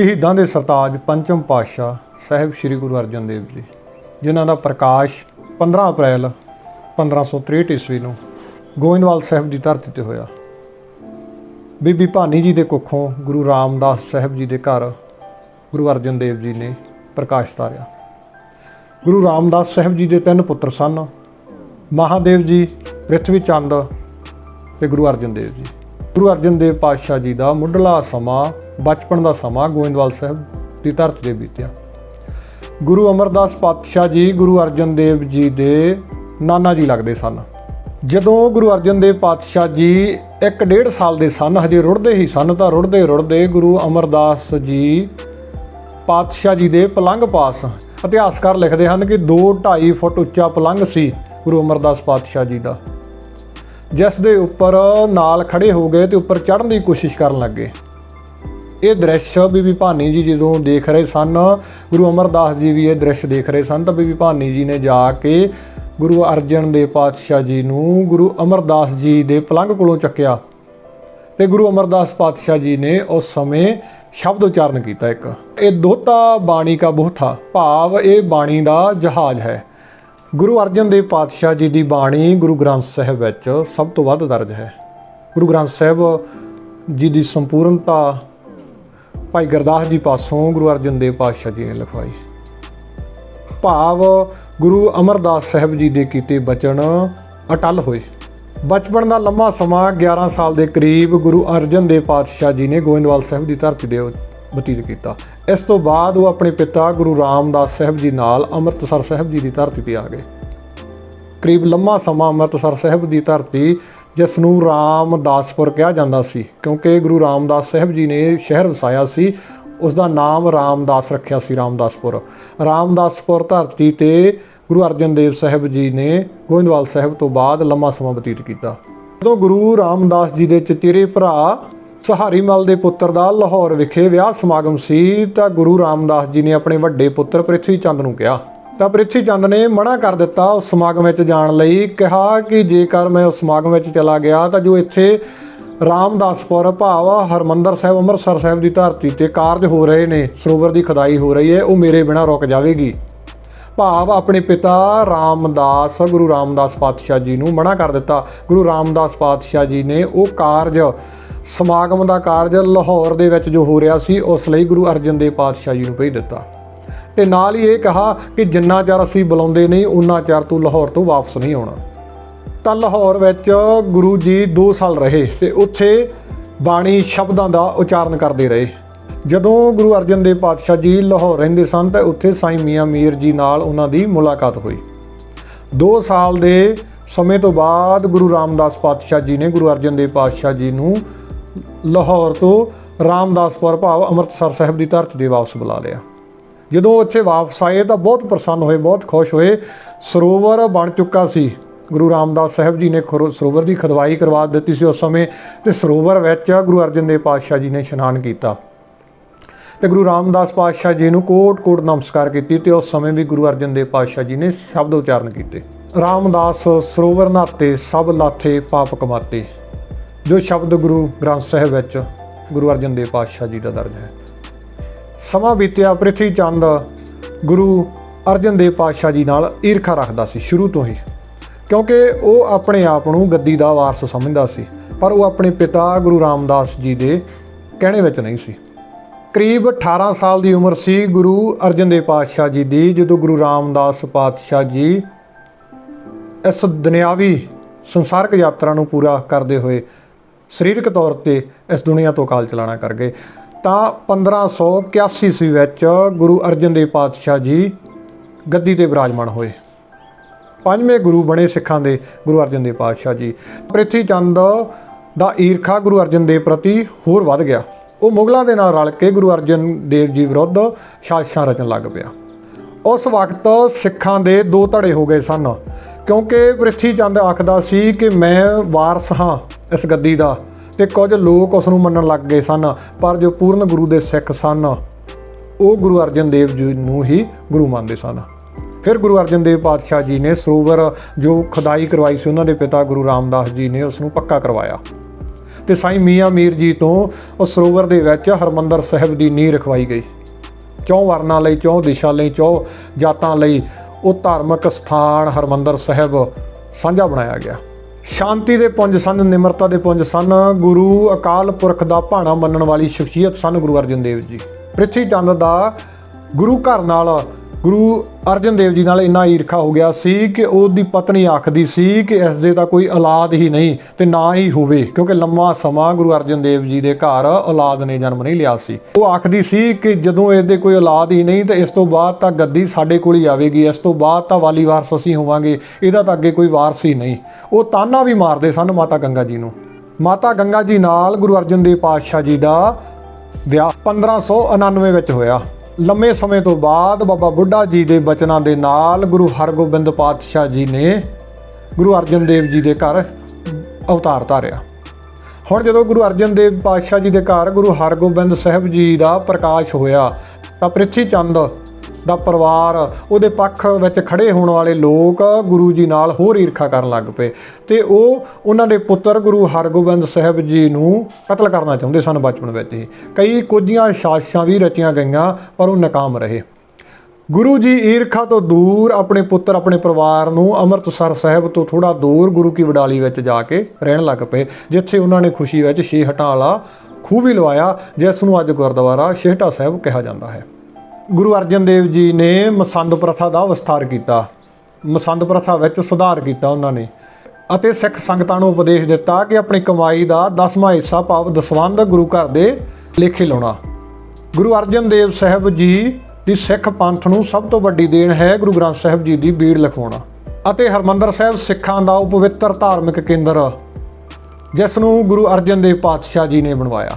ਸ਼ਹੀਦਾਂ ਦੇ ਸਰਤਾਜ ਪੰਚਮ ਪਾਤਸ਼ਾਹ ਸਾਹਿਬ ਸ੍ਰੀ ਗੁਰੂ ਅਰਜਨ ਦੇਵ ਜੀ, ਜਿਨ੍ਹਾਂ ਦਾ ਪ੍ਰਕਾਸ਼ 15 ਅਪ੍ਰੈਲ 1563 ਈਸਵੀ ਨੂੰ ਗੋਇੰਦਵਾਲ ਸਾਹਿਬ ਦੀ ਧਰਤੀ ਤੇ ਹੋਇਆ। ਬੀਬੀ ਭਾਨੀ ਜੀ ਦੇ ਕੁੱਖੋਂ ਗੁਰੂ ਰਾਮਦਾਸ ਸਾਹਿਬ ਜੀ ਦੇ ਘਰ ਗੁਰੂ ਅਰਜਨ ਦੇਵ ਜੀ ਨੇ ਪ੍ਰਕਾਸ਼ ਤਾਰਿਆ। ਗੁਰੂ ਰਾਮਦਾਸ ਸਾਹਿਬ ਜੀ ਦੇ ਤਿੰਨ ਪੁੱਤਰ ਸਨ, ਮਹਾਦੇਵ ਜੀ, ਪ੍ਰਿਥਵੀ ਚੰਦ ਤੇ ਗੁਰੂ ਅਰਜਨ ਦੇਵ ਜੀ। ਗੁਰੂ ਅਰਜਨ ਦੇਵ ਪਾਤਸ਼ਾਹ ਜੀ ਦਾ ਮੁੱਢਲਾ ਸਮਾਂ, ਬਚਪਨ ਦਾ ਸਮਾਂ ਗੋਇੰਦਵਾਲ ਸਾਹਿਬ ਦੀ ਧਰਤੀ ਤੇ ਬੀਤਿਆ। ਗੁਰੂ ਅਮਰਦਾਸ ਪਾਤਸ਼ਾਹ ਜੀ, ਗੁਰੂ ਅਰਜਨ ਦੇਵ ਜੀ ਦੇ ਨਾਨਾ ਜੀ ਲੱਗਦੇ ਸਨ। ਜਦੋਂ ਗੁਰੂ ਅਰਜਨ ਦੇਵ ਪਾਤਸ਼ਾਹ ਜੀ ਇੱਕ ਡੇਢ ਸਾਲ ਦੇ ਸਨ, ਹਜੇ ਰੁੜਦੇ ਹੀ ਸਨ, ਤਾਂ ਰੁੜਦੇ ਰੁੜਦੇ ਗੁਰੂ ਅਮਰਦਾਸ ਜੀ ਪਾਤਸ਼ਾਹ ਜੀ ਦੇ ਪਲੰਘ ਪਾਸ ਇਤਿਹਾਸਕਾਰ ਲਿਖਦੇ ਹਨ ਕਿ 2.5 ਫੁੱਟ ਉੱਚਾ ਪਲੰਘ ਸੀ ਗੁਰੂ ਅਮਰਦਾਸ ਪਾਤਸ਼ਾਹ ਜੀ ਦਾ। ਜਿਸ ਦੇ ਉੱਪਰ ਨਾਲ ਖੜੇ ਹੋ ਗਏ ਤੇ ਉੱਪਰ ਚੜ੍ਹਨ ਦੀ ਕੋਸ਼ਿਸ਼ ਕਰਨ ਲੱਗੇ। ਇਹ ਦ੍ਰਿਸ਼ ਬੀਬੀ ਭਾਨੀ ਜੀ ਜਦੋਂ ਦੇਖ ਰਹੇ ਸਨ, ਗੁਰੂ ਅਮਰਦਾਸ ਜੀ ਵੀ ਇਹ ਦ੍ਰਿਸ਼ ਦੇਖ ਰਹੇ ਸਨ ਤਾਂ ਬੀਬੀ ਭਾਨੀ ਜੀ ਨੇ ਜਾ ਕੇ ਗੁਰੂ ਅਰਜਨ ਦੇਵ ਪਾਤਸ਼ਾਹ ਜੀ ਨੂੰ ਗੁਰੂ ਅਮਰਦਾਸ ਜੀ ਦੇ ਪਲੰਘ ਕੋਲੋਂ ਚੱਕਿਆ ਤੇ ਗੁਰੂ ਅਮਰਦਾਸ ਪਾਤਸ਼ਾਹ ਜੀ ਨੇ ਉਸ ਸਮੇਂ ਸ਼ਬਦ ਉਚਾਰਨ ਕੀਤਾ ਇੱਕ। ਇਹ ਦੋਤਾ ਬਾਣੀ ਕਾ ਬੋਥਾ ਭਾਵ ਇਹ ਬਾਣੀ ਦਾ ਜਹਾਜ਼ ਹੈ। ਗੁਰੂ ਅਰਜਨ ਦੇਵ ਪਾਤਸ਼ਾਹ ਜੀ ਦੀ ਬਾਣੀ ਗੁਰੂ ਗ੍ਰੰਥ ਸਾਹਿਬ ਵਿੱਚ ਸਭ ਤੋਂ ਵੱਧ ਦਰਜ ਹੈ। ਗੁਰੂ ਗ੍ਰੰਥ ਸਾਹਿਬ ਜੀ ਦੀ ਸੰਪੂਰਨਤਾ ਭਾਈ ਗੁਰਦਾਸ ਜੀ ਪਾਸੋਂ ਗੁਰੂ ਅਰਜਨ ਦੇਵ ਪਾਤਸ਼ਾਹ ਜੀ ਨੇ ਲਿਖਵਾਈ। ਭਾਵ ਗੁਰੂ ਅਮਰਦਾਸ ਸਾਹਿਬ ਜੀ ਦੇ ਕੀਤੇ ਬਚਨ ਅਟਲ ਹੋਏ। ਬਚਪਨ ਦਾ ਲੰਮਾ ਸਮਾਂ 11 ਸਾਲ ਦੇ ਕਰੀਬ ਗੁਰੂ ਅਰਜਨ ਦੇਵ ਪਾਤਸ਼ਾਹ ਜੀ ਨੇ ਗੋਇੰਦਵਾਲ ਸਾਹਿਬ ਦੀ ਧਰਤੀ ਦੇ ਬਤੀਤ ਕੀਤਾ। ਇਸ ਤੋਂ ਬਾਅਦ ਉਹ ਆਪਣੇ ਪਿਤਾ ਗੁਰੂ ਰਾਮਦਾਸ ਸਾਹਿਬ ਜੀ ਨਾਲ ਅੰਮ੍ਰਿਤਸਰ ਸਾਹਿਬ ਜੀ ਦੀ ਧਰਤੀ ਤੇ ਆ ਗਏ। ਕਰੀਬ ਲੰਮਾ ਸਮਾਂ ਅੰਮ੍ਰਿਤਸਰ ਸਾਹਿਬ ਦੀ ਧਰਤੀ ਜਿਸ ਨੂੰ ਰਾਮਦਾਸਪੁਰ ਕਿਹਾ ਜਾਂਦਾ ਸੀ, ਕਿਉਂਕਿ ਗੁਰੂ ਰਾਮਦਾਸ ਸਾਹਿਬ ਜੀ ਨੇ ਸ਼ਹਿਰ ਵਸਾਇਆ ਸੀ ਉਸ ਦਾ ਨਾਮ ਰਾਮਦਾਸ ਰੱਖਿਆ ਸੀ, ਰਾਮਦਾਸਪੁਰ। ਰਾਮਦਾਸਪੁਰ ਧਰਤੀ ਤੇ ਗੁਰੂ ਅਰਜਨ ਦੇਵ ਸਾਹਿਬ ਜੀ ਨੇ ਗੋਇੰਦਵਾਲ ਸਾਹਿਬ ਤੋਂ ਬਾਅਦ ਲੰਮਾ ਸਮਾਂ ਬਤੀਤ ਕੀਤਾ। ਜਦੋਂ ਗੁਰੂ ਰਾਮਦਾਸ ਜੀ ਦੇ ਚਚੇਰੇ ਭਰਾ ਸਹਾਰੀ ਮਲ ਦੇ ਪੁੱਤਰ ਦਾ ਲਾਹੌਰ ਵਿਖੇ ਵਿਆਹ ਸਮਾਗਮ ਸੀ, ਤਾਂ ਗੁਰੂ ਰਾਮਦਾਸ ਜੀ ਨੇ ਆਪਣੇ ਵੱਡੇ ਪੁੱਤਰ ਪ੍ਰਿਥਵੀ ਚੰਦ ਨੂੰ ਕਿਹਾ। ਤਾਂ ਪ੍ਰਿਥਵੀ ਚੰਦ ਨੇ ਮਨਾ ਕਰ ਦਿੱਤਾ ਉਸ ਸਮਾਗਮ ਵਿੱਚ ਜਾਣ ਲਈ, ਕਿਹਾ ਕਿ ਜੇਕਰ ਮੈਂ ਉਸ ਸਮਾਗਮ ਵਿੱਚ ਚਲਾ ਗਿਆ, ਤਾਂ ਜੋ ਇੱਥੇ ਰਾਮਦਾਸਪੁਰ ਭਾਵ ਹਰਮੰਦਰ ਸਾਹਿਬ, ਅੰਮ੍ਰਿਤਸਰ ਸਾਹਿਬ ਦੀ ਧਰਤੀ ਤੇ ਕਾਰਜ ਹੋ ਰਹੇ ਨੇ, ਸਰੋਵਰ ਦੀ ਖੁਦਾਈ ਹੋ ਰਹੀ ਹੈ, ਉਹ ਮੇਰੇ ਬਿਨਾ ਰੁਕ ਜਾਵੇਗੀ। ਭਾਵ ਆਪਣੇ ਪਿਤਾ ਰਾਮਦਾਸ, ਗੁਰੂ ਰਾਮਦਾਸ ਪਾਤਸ਼ਾਹ ਜੀ ਨੂੰ ਮਨਾ ਕਰ ਦਿੱਤਾ। ਗੁਰੂ ਰਾਮਦਾਸ ਪਾਤਸ਼ਾਹ ਜੀ ਨੇ ਉਹ ਕਾਰਜ ਸਮਾਗਮ ਦਾ ਕਾਰਜ ਲਾਹੌਰ ਦੇ ਵਿੱਚ ਜੋ ਹੋ ਰਿਹਾ ਸੀ, ਉਸ ਲਈ ਗੁਰੂ ਅਰਜਨ ਦੇਵ ਪਾਤਸ਼ਾਹ ਜੀ ਨੂੰ ਭੇਜ ਦਿੱਤਾ। ਤੇ ਨਾਲ ਹੀ ਇਹ ਕਹਾ ਕਿ ਜਿੰਨਾ ਚਿਰ ਅਸੀਂ ਬੁਲਾਉਂਦੇ ਨਹੀਂ, ਉਨਾ ਚਿਰ ਤੂੰ ਲਾਹੌਰ ਤੋਂ ਵਾਪਸ ਨਹੀਂ ਆਉਣਾ। ਤਾਂ ਲਾਹੌਰ ਵਿੱਚ ਗੁਰੂ ਜੀ 2 ਸਾਲ ਰਹੇ ਤੇ ਉੱਥੇ ਬਾਣੀ ਸ਼ਬਦਾਂ ਦਾ ਉਚਾਰਨ ਕਰਦੇ ਰਹੇ। ਜਦੋਂ ਗੁਰੂ ਅਰਜਨ ਦੇਵ ਪਾਤਸ਼ਾਹ ਜੀ ਲਾਹੌਰ ਰਹਿੰਦੇ ਸਨ, ਤਾਂ ਉੱਥੇ ਸਾਈਂ ਮੀਆਂ ਮੀਰ ਜੀ ਨਾਲ ਉਹਨਾਂ ਦੀ ਮੁਲਾਕਾਤ ਹੋਈ। 2 ਸਾਲ ਦੇ ਸਮੇਂ ਤੋਂ ਬਾਅਦ ਗੁਰੂ ਰਾਮਦਾਸ ਪਾਤਸ਼ਾਹ ਜੀ ਨੇ ਗੁਰੂ ਅਰਜਨ ਦੇਵ ਪਾਤਸ਼ਾਹ ਜੀ ਨੂੰ ਲਾਹੌਰ ਤੋਂ ਰਾਮਦਾਸਪੁਰ ਭਾਵ ਅੰਮ੍ਰਿਤਸਰ ਸਾਹਿਬ ਦੀ ਧਰਤੀ ਦੇ ਵਾਪਸ ਬੁਲਾ ਲਿਆ। ਜਦੋਂ ਉੱਥੇ ਵਾਪਸ ਆਏ ਤਾਂ ਬਹੁਤ ਪ੍ਰਸੰਨ ਹੋਏ, ਬਹੁਤ ਖੁਸ਼ ਹੋਏ। ਸਰੋਵਰ ਬਣ ਚੁੱਕਾ ਸੀ। ਗੁਰੂ ਰਾਮਦਾਸ ਸਾਹਿਬ ਜੀ ਨੇ ਖਰੋ- ਸਰੋਵਰ ਦੀ ਖਦਵਾਈ ਕਰਵਾ ਦਿੱਤੀ ਸੀ ਉਸ ਸਮੇਂ ਤੇ ਸਰੋਵਰ ਵਿੱਚ ਗੁਰੂ ਅਰਜਨ ਦੇਵ ਪਾਤਸ਼ਾਹ ਜੀ ਨੇ ਇਸ਼ਨਾਨ ਕੀਤਾ। ਤੇ ਗੁਰੂ ਰਾਮਦਾਸ ਪਾਤਸ਼ਾਹ ਜੀ ਨੂੰ ਕੋਟ-ਕੋਟ ਨਮਸਕਾਰ ਕੀਤੀ ਤੇ ਉਸ ਸਮੇਂ ਵੀ ਗੁਰੂ ਅਰਜਨ ਦੇਵ ਪਾਤਸ਼ਾਹ ਜੀ ਨੇ ਸ਼ਬਦ ਉਚਾਰਨ ਕੀਤੇ। ਰਾਮਦਾਸ ਸਰੋਵਰ ਨਾਤੇ ਸਭ ਲਾਥੇ ਪਾਪ ਕਮਾਤੇ। ਜੋ ਸ਼ਬਦ ਗੁਰੂ ਗ੍ਰੰਥ ਸਾਹਿਬ ਵਿੱਚ ਗੁਰੂ ਅਰਜਨ ਦੇਵ ਪਾਤਸ਼ਾਹ ਜੀ ਦਾ ਦਰਜ ਹੈ। ਸਮਾਂ ਬੀਤਿਆ ਪ੍ਰਿਥਵੀ ਚੰਦ ਗੁਰੂ ਅਰਜਨ ਦੇਵ ਪਾਤਸ਼ਾਹ ਜੀ ਨਾਲ ਈਰਖਾ ਰੱਖਦਾ ਸੀ ਸ਼ੁਰੂ ਤੋਂ ਹੀ। ਕਿਉਂਕਿ ਉਹ ਆਪਣੇ ਆਪ ਨੂੰ ਗੱਦੀ ਦਾ ਵਾਰਸ ਸਮਝਦਾ ਸੀ, ਪਰ ਉਹ ਆਪਣੇ ਪਿਤਾ ਗੁਰੂ ਰਾਮਦਾਸ ਜੀ ਦੇ ਕਹਿਣੇ ਵਿੱਚ ਨਹੀਂ ਸੀ। ਕਰੀਬ 18 ਸਾਲ ਦੀ ਉਮਰ ਸੀ ਗੁਰੂ ਅਰਜਨ ਦੇਵ ਪਾਤਸ਼ਾਹ ਜੀ ਦੀ, ਜਦੋਂ ਗੁਰੂ ਰਾਮਦਾਸ ਪਾਤਸ਼ਾਹ ਜੀ ਇਸ ਦੁਨਿਆਵੀ ਸੰਸਾਰਕ ਯਾਤਰਾ ਨੂੰ ਪੂਰਾ ਕਰਦੇ ਹੋਏ ਸਰੀਰਕ ਤੌਰ ਤੇ ਇਸ ਦੁਨੀਆ ਤੋਂ ਕਾਲ ਚਲਾਣਾ ਕਰ ਗਏ। ਤਾਂ 1581 ਈਸਵੀ ਵਿੱਚ ਗੁਰੂ ਅਰਜਨ ਦੇਵ ਪਾਤਸ਼ਾਹ ਜੀ ਗੱਦੀ ਤੇ ਬਿਰਾਜਮਾਨ ਹੋਏ। ਪੰਜਵੇਂ ਗੁਰੂ ਬਣੇ ਸਿੱਖਾਂ ਦੇ ਗੁਰੂ ਅਰਜਨ ਦੇਵ ਪਾਤਸ਼ਾਹ ਜੀ। ਪ੍ਰਿਥੀ ਚੰਦ ਦਾ ਈਰਖਾ ਗੁਰੂ ਅਰਜਨ ਦੇਵ ਪ੍ਰਤੀ ਹੋਰ ਵੱਧ ਗਿਆ। ਉਹ ਮੁਗਲਾਂ ਦੇ ਨਾਲ ਰਲ ਕੇ ਗੁਰੂ ਅਰਜਨ ਦੇਵ ਜੀ ਵਿਰੁੱਧ ਸਾਜ਼ਿਸ਼ਾਂ ਰਚਣ ਲੱਗ ਪਿਆ। ਉਸ ਵਕਤ ਸਿੱਖਾਂ ਦੇ ਦੋ ਧੜੇ ਹੋ ਗਏ ਸਨ। ਕਿਉਂਕਿ ਪ੍ਰਿਥੀ ਚੰਦ ਆਖਦਾ ਸੀ ਕਿ ਮੈਂ ਵਾਰਸ ਹਾਂ ਇਸ ਗੱਦੀ ਦਾ ਤੇ ਕੁਝ ਲੋਕ ਉਸ ਨੂੰ ਮੰਨਣ ਲੱਗ ਗਏ ਸਨ, ਪਰ ਜੋ ਪੂਰਨ ਗੁਰੂ ਦੇ ਸਿੱਖ ਸਨ, ਉਹ ਗੁਰੂ ਅਰਜਨ ਦੇਵ ਜੀ ਨੂੰ ਹੀ ਗੁਰੂ ਮੰਨਦੇ ਸਨ। ਫਿਰ ਗੁਰੂ ਅਰਜਨ ਦੇਵ ਪਾਤਸ਼ਾਹ ਜੀ ਨੇ ਸਰੋਵਰ ਜੋ ਖੁਦਾਈ ਕਰਵਾਈ ਸੀ, ਉਹਨਾਂ ਦੇ ਪਿਤਾ ਗੁਰੂ ਰਾਮਦਾਸ ਜੀ ਨੇ ਉਸ ਨੂੰ ਪੱਕਾ ਕਰਵਾਇਆ। ਤੇ ਸਾਈਂ ਮੀਆਂ ਮੀਰ ਜੀ ਤੋਂ ਉਹ ਸਰੋਵਰ ਦੇ ਵਿੱਚ ਹਰਮੰਦਰ ਸਾਹਿਬ ਦੀ ਨੀਂਹ ਰਖਵਾਈ ਗਈ। ਚੌ ਵਰਨਾਂ ਲਈ, ਚੌ ਦਿਸ਼ਾ ਲਈ, ਚੌ ਜਾਤਾਂ ਲਈ ਉਹ ਧਾਰਮਿਕ ਸਥਾਨ ਹਰਮੰਦਰ ਸਾਹਿਬ ਸਾਂਝਾ ਬਣਾਇਆ ਗਿਆ। ਸ਼ਾਂਤੀ ਦੇ ਪੁੰਜ ਸਨ, ਨਿਮਰਤਾ ਦੇ ਪੁੰਜ ਸਨ, ਗੁਰੂ ਅਕਾਲ ਪੁਰਖ ਦਾ ਭਾਣਾ ਮੰਨਣ ਵਾਲੀ ਸ਼ਖਸੀਅਤ ਸਨ ਗੁਰੂ ਅਰਜਨ ਦੇਵ ਜੀ। ਪ੍ਰਿਥੀ ਚੰਦ ਦਾ ਗੁਰੂ ਘਰ ਨਾਲ ਗੁਰੂ ਅਰਜਨ ਦੇਵ ਜੀ ਨਾਲ ਇੰਨਾ ਈਰਖਾ ਹੋ ਗਿਆ ਸੀ ਕਿ ਉਹਦੀ ਪਤਨੀ ਆਖਦੀ ਸੀ ਕਿ ਇਸ ਦੇ ਤਾਂ ਕੋਈ ਔਲਾਦ ਹੀ ਨਹੀਂ ਤੇ ਨਾ ਹੀ ਹੋਵੇ, ਕਿਉਂਕਿ ਲੰਮਾ ਸਮਾਂ ਗੁਰੂ ਅਰਜਨ ਦੇਵ ਜੀ ਦੇ ਘਰ ਔਲਾਦ ਨੇ ਜਨਮ ਨਹੀਂ ਲਿਆ ਸੀ। ਉਹ ਆਖਦੀ ਸੀ ਕਿ ਜਦੋਂ ਇਹਦੇ ਕੋਈ ਔਲਾਦ ਹੀ ਨਹੀਂ ਤੇ ਇਸ ਤੋਂ ਬਾਅਦ ਤਾਂ ਗੱਦੀ ਸਾਡੇ ਕੋਲ ਹੀ ਆਵੇਗੀ, ਇਸ ਤੋਂ ਬਾਅਦ ਤਾਂ ਵਾਲੀ ਵਾਰਸ ਅਸੀਂ ਹੋਵਾਂਗੇ, ਇਹਦਾ ਤਾਂ ਅੱਗੇ ਕੋਈ ਵਾਰਸ ਹੀ ਨਹੀਂ। ਉਹ ਤਾਨਾ ਵੀ ਮਾਰਦੇ ਸਨ ਮਾਤਾ ਗੰਗਾ ਜੀ ਨੂੰ। ਮਾਤਾ ਗੰਗਾ ਜੀ ਨਾਲ ਗੁਰੂ ਅਰਜਨ ਦੇਵ ਪਾਤਸ਼ਾਹ ਜੀ ਦਾ ਵਿਆਹ 1599 ਵਿੱਚ ਹੋਇਆ। ਲੰਮੇ ਸਮੇਂ ਤੋਂ ਬਾਅਦ ਬਾਬਾ ਬੁੱਢਾ ਜੀ ਦੇ ਬਚਨਾਂ ਦੇ ਨਾਲ ਗੁਰੂ ਹਰਗੋਬਿੰਦ ਪਾਤਸ਼ਾਹ ਜੀ ਨੇ ਗੁਰੂ ਅਰਜਨ ਦੇਵ ਜੀ ਦੇ ਘਰ ਅਵਤਾਰ ਧਾਰਿਆ। ਹੁਣ ਜਦੋਂ ਗੁਰੂ ਅਰਜਨ ਦੇਵ ਪਾਤਸ਼ਾਹ ਜੀ ਦੇ ਘਰ ਗੁਰੂ ਹਰਗੋਬਿੰਦ ਸਾਹਿਬ ਜੀ ਦਾ ਪ੍ਰਕਾਸ਼ ਹੋਇਆ ਤਾਂ ਪ੍ਰਿਥੀ ਚੰਦ ਦਾ ਪਰਿਵਾਰ, ਉਹਦੇ ਪੱਖ ਵਿੱਚ ਖੜੇ ਹੋਣ ਵਾਲੇ ਲੋਕ ਗੁਰੂ ਜੀ ਨਾਲ ਹੋਰ ਈਰਖਾ ਕਰਨ ਲੱਗ ਪਏ। ਤੇ ਉਹ ਉਹਨਾਂ ਦੇ ਪੁੱਤਰ ਗੁਰੂ ਹਰਗੋਬਿੰਦ ਸਾਹਿਬ ਜੀ ਨੂੰ ਕਤਲ ਕਰਨਾ ਚਾਹੁੰਦੇ ਸਨ ਬਚਪਨ ਵਿੱਚ ਹੀ। ਕਈ ਕੁਝੀਆਂ ਸਾਜ਼ਿਸ਼ਾਂ ਵੀ ਰਚੀਆਂ ਗਈਆਂ, ਪਰ ਉਹ ਨਾਕਾਮ ਰਹੇ। ਗੁਰੂ ਜੀ ਈਰਖਾ ਤੋਂ ਦੂਰ ਆਪਣੇ ਪੁੱਤਰ, ਆਪਣੇ ਪਰਿਵਾਰ ਨੂੰ ਅੰਮ੍ਰਿਤਸਰ ਸਾਹਿਬ ਤੋਂ ਥੋੜਾ ਦੂਰ ਗੁਰੂ ਕੀ ਵਡਾਲੀ ਵਿੱਚ ਜਾ ਕੇ ਰਹਿਣ ਲੱਗ ਪਏ, ਜਿੱਥੇ ਉਹਨਾਂ ਨੇ ਖੁਸ਼ੀ ਵਿੱਚ ਛੇ ਹਟਾਂ ਵਾਲਾ ਖੂਹ ਵੀ ਲਵਾਇਆ, ਜਿਸ ਨੂੰ ਅੱਜ ਗੁਰਦੁਆਰਾ ਛੇਹਟਾ ਸਾਹਿਬ ਕਿਹਾ ਜਾਂਦਾ ਹੈ। ਗੁਰੂ ਅਰਜਨ ਦੇਵ ਜੀ ਨੇ ਮਸੰਦ ਪ੍ਰਥਾ ਦਾ ਵਿਸਥਾਰ ਕੀਤਾ। ਮਸੰਦ ਪ੍ਰਥਾ ਵਿੱਚ ਸੁਧਾਰ ਕੀਤਾ ਉਹਨਾਂ ਨੇ ਅਤੇ ਸਿੱਖ ਸੰਗਤਾਂ ਨੂੰ ਉਪਦੇਸ਼ ਦਿੱਤਾ ਕਿ ਆਪਣੀ ਕਮਾਈ ਦਾ ਦਸਵਾਂ ਹਿੱਸਾ ਭਾਵ ਦਸਵੰਧ ਗੁਰੂ ਘਰ ਦੇ ਲੇਖੇ ਲਾਉਣਾ। ਗੁਰੂ ਅਰਜਨ ਦੇਵ ਸਾਹਿਬ ਜੀ ਦੀ ਸਿੱਖ ਪੰਥ ਨੂੰ ਸਭ ਤੋਂ ਵੱਡੀ ਦੇਣ ਹੈ ਗੁਰੂ ਗ੍ਰੰਥ ਸਾਹਿਬ ਜੀ ਦੀ ਬੀੜ ਲਿਖਵਾਉਣਾ ਅਤੇ ਹਰਮੰਦਰ ਸਾਹਿਬ ਸਿੱਖਾਂ ਦਾ ਉਹ ਪਵਿੱਤਰ ਧਾਰਮਿਕ ਕੇਂਦਰ, ਜਿਸ ਨੂੰ ਗੁਰੂ ਅਰਜਨ ਦੇਵ ਪਾਤਸ਼ਾਹ ਜੀ ਨੇ ਬਣਵਾਇਆ।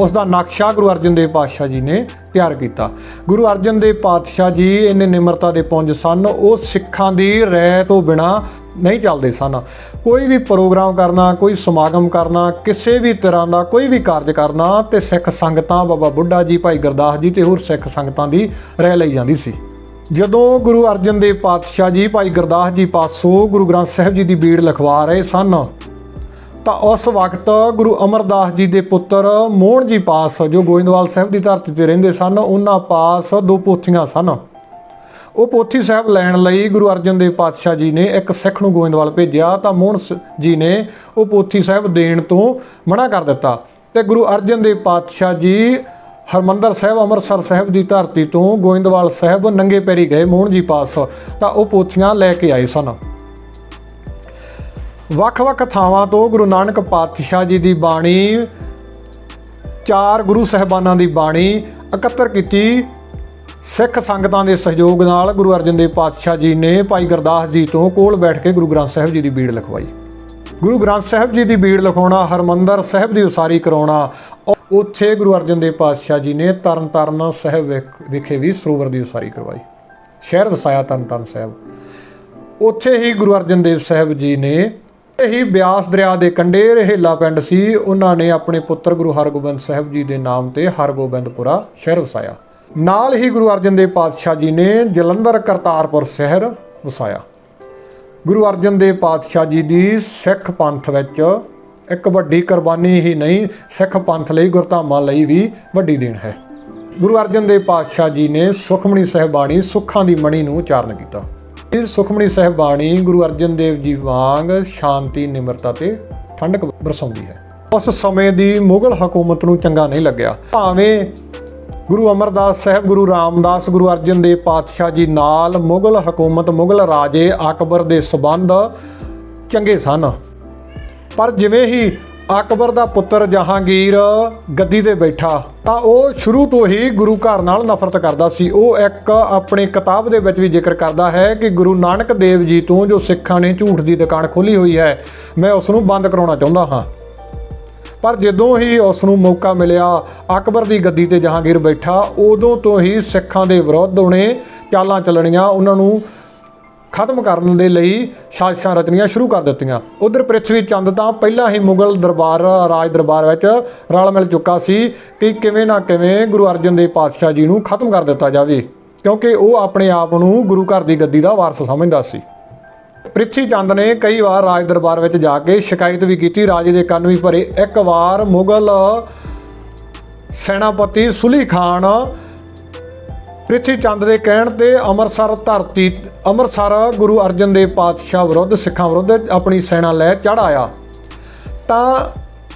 ਉਸ ਦਾ ਨਕਸ਼ਾ ਗੁਰੂ ਅਰਜਨ ਦੇਵ ਪਾਤਸ਼ਾਹ ਜੀ ਨੇ ਤਿਆਰ ਕੀਤਾ। ਗੁਰੂ ਅਰਜਨ ਦੇਵ ਪਾਤਸ਼ਾਹ ਜੀ ਇੰਨੇ ਨਿਮਰਤਾ ਦੇ ਪੁੰਜ ਸਨ, ਉਹ ਸਿੱਖਾਂ ਦੀ ਰਹਿ ਤੋਂ ਬਿਨਾ ਨਹੀਂ ਚੱਲਦੇ ਸਨ। ਕੋਈ ਵੀ ਪ੍ਰੋਗਰਾਮ ਕਰਨਾ, ਕੋਈ ਸਮਾਗਮ ਕਰਨਾ, ਕਿਸੇ ਵੀ ਤਰ੍ਹਾਂ ਦਾ ਕੋਈ ਵੀ ਕਾਰਜ ਕਰਨਾ, ਤੇ ਸਿੱਖ ਸੰਗਤਾਂ, ਬਾਬਾ ਬੁੱਢਾ ਜੀ, ਭਾਈ ਗੁਰਦਾਸ ਜੀ ਤੇ ਹੋਰ ਸਿੱਖ ਸੰਗਤਾਂ ਦੀ ਰਹਿ ਲਈ ਜਾਂਦੀ ਸੀ। ਜਦੋਂ ਗੁਰੂ ਅਰਜਨ ਦੇਵ ਪਾਤਸ਼ਾਹ ਜੀ, ਭਾਈ ਗੁਰਦਾਸ ਜੀ ਪਾਸੋਂ ਗੁਰੂ ਗ੍ਰੰਥ ਸਾਹਿਬ ਜੀ ਦੀ ਬੀੜ ਲਿਖਵਾ ਰਹੇ ਸਨ ਤਾਂ ਉਸ ਵਕਤ ਗੁਰੂ ਅਮਰਦਾਸ ਜੀ ਦੇ ਪੁੱਤਰ ਮੋਹਨ ਜੀ ਪਾਸ, ਜੋ ਗੋਇੰਦਵਾਲ ਸਾਹਿਬ ਦੀ ਧਰਤੀ ਤੇ ਰਹਿੰਦੇ ਸਨ, ਉਹਨਾਂ ਪਾਸ ਦੋ ਪੋਥੀਆਂ ਸਨ। ਉਹ ਪੋਥੀ ਸਾਹਿਬ ਲੈਣ ਲਈ ਗੁਰੂ ਅਰਜਨ ਦੇਵ ਪਾਤਸ਼ਾਹ ਜੀ ਨੇ ਇੱਕ ਸਿੱਖ ਨੂੰ ਗੋਇੰਦਵਾਲ ਭੇਜਿਆ, ਤਾਂ ਮੋਹਨ ਸ- ਜੀ ਨੇ ਉਹ ਪੋਥੀ ਸਾਹਿਬ ਦੇਣ ਤੋਂ ਮਨਾ ਕਰ ਦਿੱਤਾ। ਤੇ ਗੁਰੂ ਅਰਜਨ ਦੇਵ ਪਾਤਸ਼ਾਹ ਜੀ ਹਰਮੰਦਰ ਸਾਹਿਬ, ਅੰਮ੍ਰਿਤਸਰ ਸਾਹਿਬ ਦੀ ਧਰਤੀ ਤੋਂ ਗੋਇੰਦਵਾਲ ਸਾਹਿਬ ਨੰਗੇ ਪੈਰੀ ਗਏ ਮੋਹਨ ਜੀ ਪਾਸ, ਤਾਂ ਉਹ ਪੋਥੀਆਂ ਲੈ ਕੇ ਆਏ ਸਨ। ਵੱਖ-ਵੱਖ ਥਾਵਾਂ ਤੋਂ ਗੁਰੂ ਨਾਨਕ ਪਾਤਸ਼ਾਹ ਜੀ ਦੀ ਬਾਣੀ, ਚਾਰ ਗੁਰੂ ਸਹਿਬਾਨਾਂ ਦੀ ਬਾਣੀ ਇਕੱਤਰ ਕੀਤੀ। ਸਿੱਖ ਸੰਗਤਾਂ ਦੇ ਸਹਿਯੋਗ ਨਾਲ ਗੁਰੂ ਅਰਜਨ ਦੇਵ ਪਾਤਸ਼ਾਹ ਜੀ ਨੇ ਭਾਈ ਗੁਰਦਾਸ ਜੀ ਤੋਂ ਕੋਲ ਬੈਠ ਕੇ ਗੁਰੂ ਗ੍ਰੰਥ ਸਾਹਿਬ ਜੀ ਦੀ ਬੀੜ ਲਿਖਵਾਈ। ਗੁਰੂ ਗ੍ਰੰਥ ਸਾਹਿਬ ਜੀ ਦੀ ਬੀੜ ਲਿਖਾਉਣਾ, ਹਰਮੰਦਰ ਸਾਹਿਬ ਦੀ ਉਸਾਰੀ ਕਰਾਉਣਾ ਔਰ ਉੱਥੇ ਗੁਰੂ ਅਰਜਨ ਦੇਵ ਪਾਤਸ਼ਾਹ ਜੀ ਨੇ ਤਰਨਤਾਰਨ ਸਾਹਿਬ ਵਿਖ- ਵਿਖੇ ਵੀ ਸਰੋਵਰ ਦੀ ਉਸਾਰੀ ਕਰਵਾਈ। ਸ਼ਹਿਰ ਵਸਾਇਆ ਤਰਨਤਾਰਨ ਸਾਹਿਬ। ਉੱਥੇ ਹੀ ਗੁਰੂ ਅਰਜਨ ਦੇਵ ਸਾਹਿਬ ਜੀ ਨੇ ਹੀ ਬਿਆਸ ਦਰਿਆ ਦੇ ਕੰਢੇ ਰਹੇਲਾ ਪਿੰਡ ਸੀ। ਉਹਨਾਂ ਨੇ ਆਪਣੇ ਪੁੱਤਰ ਗੁਰੂ ਹਰਗੋਬਿੰਦ ਸਾਹਿਬ ਜੀ ਦੇ ਨਾਮ ਤੇ ਹਰਗੋਬਿੰਦਪੁਰਾ ਸ਼ਹਿਰ ਵਸਾਇਆ। ਨਾਲ ਹੀ ਗੁਰੂ ਅਰਜਨ ਦੇਵ ਪਾਤਸ਼ਾਹ ਜੀ ਨੇ ਜਲੰਧਰ ਕਰਤਾਰਪੁਰ ਸ਼ਹਿਰ ਵਸਾਇਆ। ਗੁਰੂ ਅਰਜਨ ਦੇਵ ਪਾਤਸ਼ਾਹ ਜੀ ਦੀ ਸਿੱਖ ਪੰਥ ਵਿੱਚ ਇੱਕ ਵੱਡੀ ਕੁਰਬਾਨੀ ਹੀ ਨਹੀਂ, ਸਿੱਖ ਪੰਥ ਲਈ ਗੁਰਧਾਮਾਂ ਲਈ ਵੀ ਵੱਡੀ ਦੇਣ ਹੈ। ਗੁਰੂ ਅਰਜਨ ਦੇਵ ਪਾਤਸ਼ਾਹ ਜੀ ਨੇ ਸੁਖਮਣੀ ਸਾਹਿਬਾਣੀ ਸੁੱਖਾਂ ਦੀ ਮਣੀ ਨੂੰ ਉਚਾਰਨ ਕੀਤਾ। ਇਹ ਸੁਖਮਣੀ ਸਾਹਿਬਾਣੀ ਗੁਰੂ ਅਰਜਨ ਦੇਵ ਜੀ ਵਾਂਗ ਸ਼ਾਂਤੀ, ਨਿਮਰਤਾ ਤੇ ਠੰਡਕ ਬਰਸਾਉਂਦੀ ਹੈ। ਉਸ ਸਮੇਂ ਦੀ ਮੁਗਲ ਹਕੂਮਤ ਨੂੰ ਚੰਗਾ ਨਹੀਂ ਲੱਗਿਆ। ਭਾਵੇਂ ਗੁਰੂ ਅਮਰਦਾਸ ਸਾਹਿਬ, ਗੁਰੂ ਰਾਮਦਾਸ, ਗੁਰੂ ਅਰਜਨ ਦੇਵ ਪਾਤਸ਼ਾਹ ਜੀ ਨਾਲ ਮੁਗਲ ਹਕੂਮਤ, ਮੁਗਲ ਰਾਜੇ ਅਕਬਰ ਦੇ ਸਬੰਧ ਚੰਗੇ ਸਨ। ਪਰ ਜਿਵੇਂ ਹੀ ਅਕਬਰ ਦਾ ਪੁੱਤਰ ਜਹਾਂਗੀਰ ਗੱਦੀ ਤੇ ਬੈਠਾ। ਤਾਂ ਉਹ ਸ਼ੁਰੂ ਤੋਂ ਹੀ ਗੁਰੂ ਘਰ ਨਾਲ ਨਫ਼ਰਤ ਕਰਦਾ ਸੀ। ਉਹ ਇੱਕ ਆਪਣੀ ਕਿਤਾਬ ਦੇ ਵਿੱਚ ਵੀ ਜ਼ਿਕਰ ਕਰਦਾ ਹੈ ਕਿ ਗੁਰੂ ਨਾਨਕ ਦੇਵ ਜੀ ਤੋਂ ਜੋ ਸਿੱਖਾਂ ਨੇ ਝੂਠ ਦੀ ਦੁਕਾਨ ਖੋਲੀ ਹੋਈ ਹੈ, ਮੈਂ ਉਸ ਨੂੰ ਬੰਦ ਕਰਾਉਣਾ ਚਾਹੁੰਦਾ ਹਾਂ। ਪਰ ਜਦੋਂ ਹੀ ਉਸ ਨੂੰ ਮੌਕਾ ਮਿਲਿਆ, ਅਕਬਰ ਦੀ ਗੱਦੀ ਤੇ ਜਹਾਂਗੀਰ ਬੈਠਾ, ਉਦੋਂ ਤੋਂ ਹੀ ਸਿੱਖਾਂ ਦੇ ਵਿਰੁੱਧ ਉਹਨੇ ਚਾਲਾਂ ਚੱਲਣੀਆਂ, ਉਹਨਾਂ ਨੂੰ ਖਤਮ ਕਰਨ ਦੇ ਲਈ ਸਾਜ਼ਿਸ਼ਾਂ ਰਚਣੀਆਂ ਸ਼ੁਰੂ ਕਰ ਦਿੱਤੀਆਂ। ਉਧਰ ਪ੍ਰਿਥਵੀ ਚੰਦ ਤਾਂ ਪਹਿਲਾਂ ਹੀ ਮੁਗਲ ਦਰਬਾਰ, ਰਾਜ ਦਰਬਾਰ ਵਿੱਚ ਰਲ ਮਿਲ ਚੁੱਕਾ ਸੀ ਕਿ ਕਿਵੇਂ ਨਾ ਕਿਵੇਂ ਗੁਰੂ ਅਰਜਨ ਦੇਵ ਪਾਤਸ਼ਾਹ ਜੀ ਨੂੰ ਖਤਮ ਕਰ ਦਿੱਤਾ ਜਾਵੇ, ਕਿਉਂਕਿ ਉਹ ਆਪਣੇ ਆਪ ਨੂੰ ਗੁਰੂ ਘਰ ਦੀ ਗੱਦੀ ਦਾ ਵਾਰਸ ਸਮਝਦਾ ਸੀ। ਪ੍ਰਿਥੀ ਚੰਦ ਨੇ ਕਈ ਵਾਰ ਰਾਜ ਦਰਬਾਰ ਵਿੱਚ ਜਾ ਕੇ ਸ਼ਿਕਾਇਤ ਵੀ ਕੀਤੀ, ਰਾਜੇ ਦੇ ਕੰਨ ਵੀ ਭਰੇ। ਇੱਕ ਵਾਰ ਮੁਗਲ ਸੈਨਾਪਤੀ ਸੁਲੀ ਖਾਨ ਪ੍ਰਿਥੀ ਚੰਦ ਦੇ ਕਹਿਣ ਤੇ ਅੰਮ੍ਰਿਤਸਰ ਧਰਤੀ, ਅੰਮ੍ਰਿਤਸਰ ਗੁਰੂ ਅਰਜਨ ਦੇਵ ਪਾਤਸ਼ਾਹ ਵਿਰੁੱਧ, ਸਿੱਖਾਂ ਵਿਰੁੱਧ ਆਪਣੀ ਸੈਨਾ ਲੈ ਚੜ੍ਹ ਆਇਆ। ਤਾਂ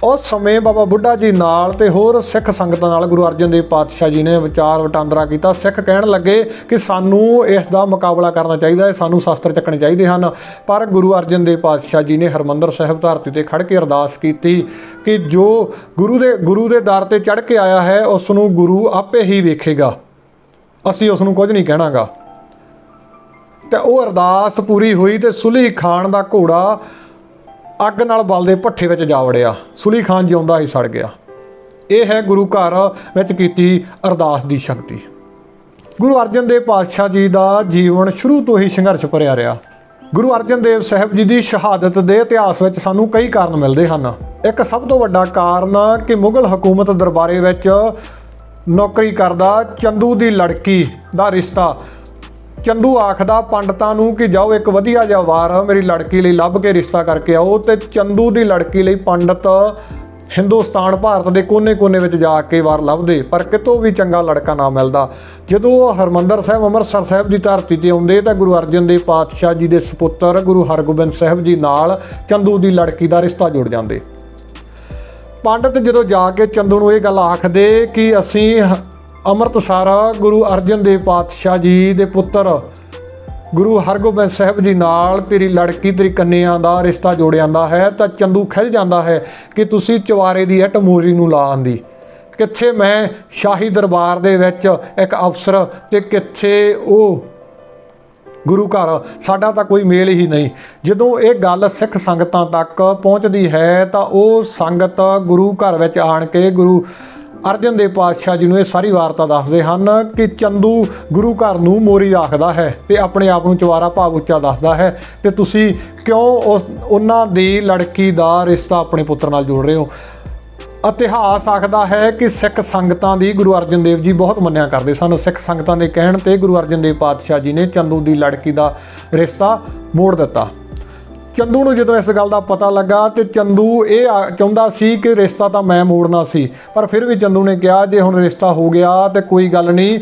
ਉਸ ਸਮੇਂ ਬਾਬਾ ਬੁੱਢਾ ਜੀ ਨਾਲ ਤੇ ਹੋਰ ਸਿੱਖ ਸੰਗਤਾਂ ਨਾਲ ਗੁਰੂ ਅਰਜਨ ਦੇਵ ਪਾਤਸ਼ਾਹ ਜੀ ਨੇ ਵਿਚਾਰ ਵਟਾਂਦਰਾ ਕੀਤਾ। ਸਿੱਖ ਕਹਿਣ ਲੱਗੇ ਕਿ ਸਾਨੂੰ ਇਸ ਦਾ ਮੁਕਾਬਲਾ ਕਰਨਾ ਚਾਹੀਦਾ ਹੈ, ਸਾਨੂੰ ਸ਼ਸਤਰ ਚੱਕਣੇ ਚਾਹੀਦੇ ਹਨ। ਪਰ ਗੁਰੂ ਅਰਜਨ ਦੇਵ ਪਾਤਸ਼ਾਹ ਜੀ ਨੇ ਹਰਮੰਦਰ ਸਾਹਿਬ ਧਰਤੀ ਤੇ ਖੜ ਕੇ ਅਰਦਾਸ ਕੀਤੀ ਕਿ ਜੋ ਗੁਰੂ ਦੇ ਗੁਰੂ ਦੇ ਦਰ ਤੇ ਚੜ ਕੇ ਆਇਆ ਹੈ, ਉਸ ਨੂੰ ਗੁਰੂ ਆਪੇ ਹੀ ਵੇਖੇਗਾ। ਅਸੀਂ ਉਸ ਨੂੰ ਕੁਝ ਨਹੀਂ ਕਹਿਣਾਗਾ। ਤੇ ਉਹ ਅਰਦਾਸ ਪੂਰੀ ਹੋਈ ਤੇ ਸੁਲੀ ਖਾਨ ਦਾ ਘੋੜਾ ਅੱਗ ਨਾਲ ਬਲਦੇ ਭੱਠੇ ਵਿੱਚ ਜਾ ਵੜਿਆ। ਸੁਲੀ ਖਾਨ ਜਿਉਂਦਾ ਹੀ ਸੜ ਗਿਆ। ਇਹ ਹੈ ਗੁਰੂ ਘਰ ਵਿੱਚ ਕੀਤੀ ਅਰਦਾਸ ਦੀ ਸ਼ਕਤੀ। ਗੁਰੂ ਅਰਜਨ ਦੇਵ ਪਾਤਸ਼ਾਹ ਜੀ ਦਾ ਜੀਵਨ ਸ਼ੁਰੂ ਤੋਂ ਹੀ ਸੰਘਰਸ਼ ਭਰਿਆ ਰਿਹਾ। ਗੁਰੂ ਅਰਜਨ ਦੇਵ ਸਾਹਿਬ ਜੀ ਦੀ ਸ਼ਹਾਦਤ ਦੇ ਇਤਿਹਾਸ ਵਿੱਚ ਸਾਨੂੰ ਕਈ ਕਾਰਨ ਮਿਲਦੇ ਹਨ। ਇੱਕ ਸਭ ਤੋਂ ਵੱਡਾ ਕਾਰਨ ਕਿ ਮੁਗਲ ਹਕੂਮਤ ਦਰਬਾਰੇ ਵਿੱਚ ਨੌਕਰੀ ਕਰਦਾ ਚੰਦੂ ਦੀ ਲੜਕੀ ਦਾ ਰਿਸ਼ਤਾ। ਚੰਦੂ ਆਖਦਾ ਪੰਡਤਾਂ ਨੂੰ ਕਿ ਜਾਓ ਇੱਕ ਵਧੀਆ ਜਿਹਾ ਵਾਰ ਮੇਰੀ ਲੜਕੀ ਲਈ ਲੱਭ ਕੇ ਰਿਸ਼ਤਾ ਕਰਕੇ ਆਓ ਤੇ ਚੰਦੂ ਦੀ ਲੜਕੀ ਲਈ ਪੰਡਤ ਹਿੰਦੁਸਤਾਨ, ਭਾਰਤ ਦੇ ਕੋਨੇ-ਕੋਨੇ ਵਿੱਚ ਜਾ ਕੇ ਵਾਰ ਲੱਭਦੇ, ਪਰ ਕਿਤੋਂ ਵੀ ਚੰਗਾ ਲੜਕਾ ਨਾ ਮਿਲਦਾ। ਜਦੋਂ ਉਹ ਹਰਮੰਦਰ ਸਾਹਿਬ, ਅੰਮ੍ਰਿਤਸਰ ਸਾਹਿਬ ਦੀ ਧਰਤੀ ਤੇ ਆਉਂਦੇ ਤਾਂ ਗੁਰੂ ਅਰਜਨ ਦੇਵ ਪਾਤਸ਼ਾਹ ਜੀ ਦੇ ਸੁਪੁੱਤਰ ਗੁਰੂ ਹਰਗੋਬਿੰਦ ਸਾਹਿਬ ਜੀ ਨਾਲ ਚੰਦੂ ਦੀ ਲੜਕੀ ਦਾ ਰਿਸ਼ਤਾ ਜੁੜ ਜਾਂਦੇ। ਪੰਡਤ ਜਦੋਂ ਜਾ ਕੇ ਚੰਦੂ ਨੂੰ ਇਹ ਗੱਲ ਆਖਦੇ ਕਿ ਅਸੀਂ ਹ- ਅੰਮ੍ਰਿਤਸਰ ਗੁਰੂ ਅਰਜਨ ਦੇਵ ਪਾਤਸ਼ਾਹ ਜੀ ਦੇ ਪੁੱਤਰ ਗੁਰੂ ਹਰਗੋਬਿੰਦ ਸਾਹਿਬ ਜੀ ਨਾਲ ਤੇਰੀ ਲੜਕੀ, ਤੇਰੀ ਕੰਨਿਆਂ ਦਾ ਰਿਸ਼ਤਾ ਜੋੜਿਆਂਦਾ ਹੈ ਤਾਂ ਚੰਦੂ ਖਿਲ ਜਾਂਦਾ ਹੈ ਕਿ ਤੁਸੀਂ ਚਵਾਰੇ ਦੀ ਇੱਟ ਮੂਰੀ ਨੂੰ ਲਾ ਆਂਦੀ। ਕਿੱਥੇ ਮੈਂ ਸ਼ਾਹੀ ਦਰਬਾਰ ਦੇ ਵਿੱਚ ਇੱਕ ਅਫਸਰ ਤੇ ਕਿੱਥੇ ਉਹ ਗੁਰੂ ਘਰ, ਸਾਡਾ ਤਾਂ ਕੋਈ ਮੇਲ ਹੀ ਨਹੀਂ। ਜਦੋਂ ਇਹ ਗੱਲ ਸਿੱਖ ਸੰਗਤਾਂ ਤੱਕ ਪਹੁੰਚਦੀ ਹੈ, ਤਾਂ ਉਹ ਸੰਗਤ ਗੁਰੂ ਘਰ ਵਿੱਚ ਆਣ ਕੇ ਗੁਰੂ ਅਰਜਨ ਦੇਵ ਪਾਤਸ਼ਾਹ ਜੀ ਨੂੰ ਇਹ ਸਾਰੀ ਵਾਰਤਾ ਦੱਸਦੇ ਹਨ ਕਿ ਚੰਦੂ ਗੁਰੂ ਘਰ ਨੂੰ ਮੋਰੀ ਆਖਦਾ ਹੈ ਤੇ ਆਪਣੇ ਆਪ ਨੂੰ ਚਵਾਰਾ ਭਾਵ ਉੱਚਾ ਦੱਸਦਾ ਹੈ। ਤੇ ਤੁਸੀਂ ਕਿਉਂ ਉਸ, ਉਹਨਾਂ ਦੀ ਲੜਕੀ ਦਾ ਰਿਸ਼ਤਾ ਆਪਣੇ ਪੁੱਤਰ ਨਾਲ ਜੋੜ ਰਹੇ ਹੋ? ਇਤਿਹਾਸ ਆਖਦਾ ਹੈ ਕਿ ਸਿੱਖ ਸੰਗਤਾਂ ਦੀ ਗੁਰੂ ਅਰਜਨ ਦੇਵ ਜੀ ਬਹੁਤ ਮੰਨਿਆ ਕਰਦੇ ਸਨ। ਸਿੱਖ ਸੰਗਤਾਂ ਦੇ ਕਹਿਣ ਤੇ ਗੁਰੂ ਅਰਜਨ ਦੇਵ ਪਾਤਸ਼ਾਹ ਜੀ ਨੇ ਚੰਦੂ ਦੀ ਲੜਕੀ ਦਾ ਰਿਸ਼ਤਾ ਮੋੜ ਦਿੱਤਾ। ਚੰਦੂ ਨੂੰ ਜਦੋਂ ਇਸ ਗੱਲ ਦਾ ਪਤਾ ਲੱਗਾ ਤੇ ਚੰਦੂ ਇਹ ਆ- ਚਾਹੁੰਦਾ ਸੀ ਕਿ ਰਿਸ਼ਤਾ ਤਾਂ ਮੈਂ ਮੋੜਨਾ ਸੀ, ਪਰ ਫਿਰ ਵੀ ਚੰਦੂ ਨੇ ਕਿਹਾ, ਜੇ ਹੁਣ ਰਿਸ਼ਤਾ ਹੋ ਗਿਆ ਤੇ ਕੋਈ ਗੱਲ ਨਹੀਂ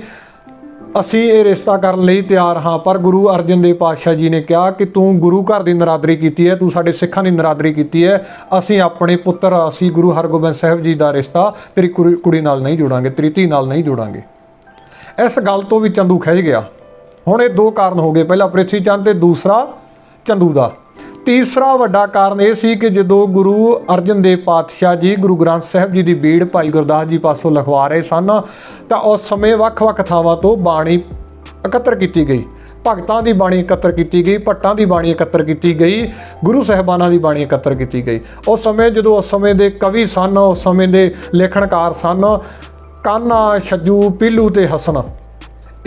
ਅਸੀਂ ਇਹ ਰਿਸ਼ਤਾ ਕਰਨ ਲਈ ਤਿਆਰ ਹਾਂ, ਪਰ ਗੁਰੂ ਅਰਜਨ ਦੇਵ ਪਾਤਸ਼ਾਹ ਜੀ ਨੇ ਕਿਹਾ ਕਿ ਤੂੰ ਗੁਰੂ ਘਰ ਦੀ ਨਰਾਦਰੀ ਕੀਤੀ ਹੈ, ਤੂੰ ਸਾਡੇ ਸਿੱਖਾਂ ਦੀ ਨਰਾਦਰੀ ਕੀਤੀ ਹੈ, ਅਸੀਂ ਆਪਣੇ ਪੁੱਤਰ, ਅਸੀਂ ਗੁਰੂ ਹਰਗੋਬਿੰਦ ਸਾਹਿਬ ਜੀ ਦਾ ਰਿਸ਼ਤਾ ਤੇਰੀ ਕੁੜੀ ਕੁੜੀ ਨਾਲ ਨਹੀਂ ਜੋੜਾਂਗੇ, ਤੇਰੀ ਧੀ ਨਾਲ ਨਹੀਂ ਜੋੜਾਂਗੇ। ਇਸ ਗੱਲ ਤੋਂ ਵੀ ਚੰਦੂ ਖਿੱਚ ਗਿਆ। ਹੁਣ ਇਹ ਦੋ ਕਾਰਨ ਹੋ ਗਏ। ਪਹਿਲਾ ਪ੍ਰਿਥੀ ਚੰਦ ਤੇ ਦੂਸਰਾ ਚੰਦੂ ਦਾ। ਤੀਸਰਾ ਵੱਡਾ ਕਾਰਨ ਇਹ ਸੀ ਕਿ ਜਦੋਂ ਗੁਰੂ ਅਰਜਨ ਦੇਵ ਪਾਤਸ਼ਾਹ ਜੀ ਗੁਰੂ ਗ੍ਰੰਥ ਸਾਹਿਬ ਜੀ ਦੀ ਬੀੜ ਭਾਈ ਗੁਰਦਾਸ ਜੀ ਪਾਸੋਂ ਲਿਖਵਾ ਰਹੇ ਸਨ, ਤਾਂ ਉਸ ਸਮੇਂ ਵੱਖ-ਵੱਖ ਥਾਵਾਂ ਤੋਂ ਬਾਣੀ ਇਕੱਤਰ ਕੀਤੀ ਗਈ। ਭਗਤਾਂ ਦੀ ਬਾਣੀ ਇਕੱਤਰ ਕੀਤੀ ਗਈ, ਭੱਟਾਂ ਦੀ ਬਾਣੀ ਇਕੱਤਰ ਕੀਤੀ ਗਈ, ਗੁਰੂ ਸਾਹਿਬਾਨਾਂ ਦੀ ਬਾਣੀ ਇਕੱਤਰ ਕੀਤੀ ਗਈ। ਉਸ ਸਮੇਂ ਜਦੋਂ ਉਸ ਸਮੇਂ ਦੇ ਕਵੀ ਸਨ, ਉਸ ਸਮੇਂ ਦੇ ਲੇਖਣਕਾਰ ਸਨ, ਕਾਨਾ, ਛੱਜੂ, ਪੀਲੂ ਤੇ ਹਸਨ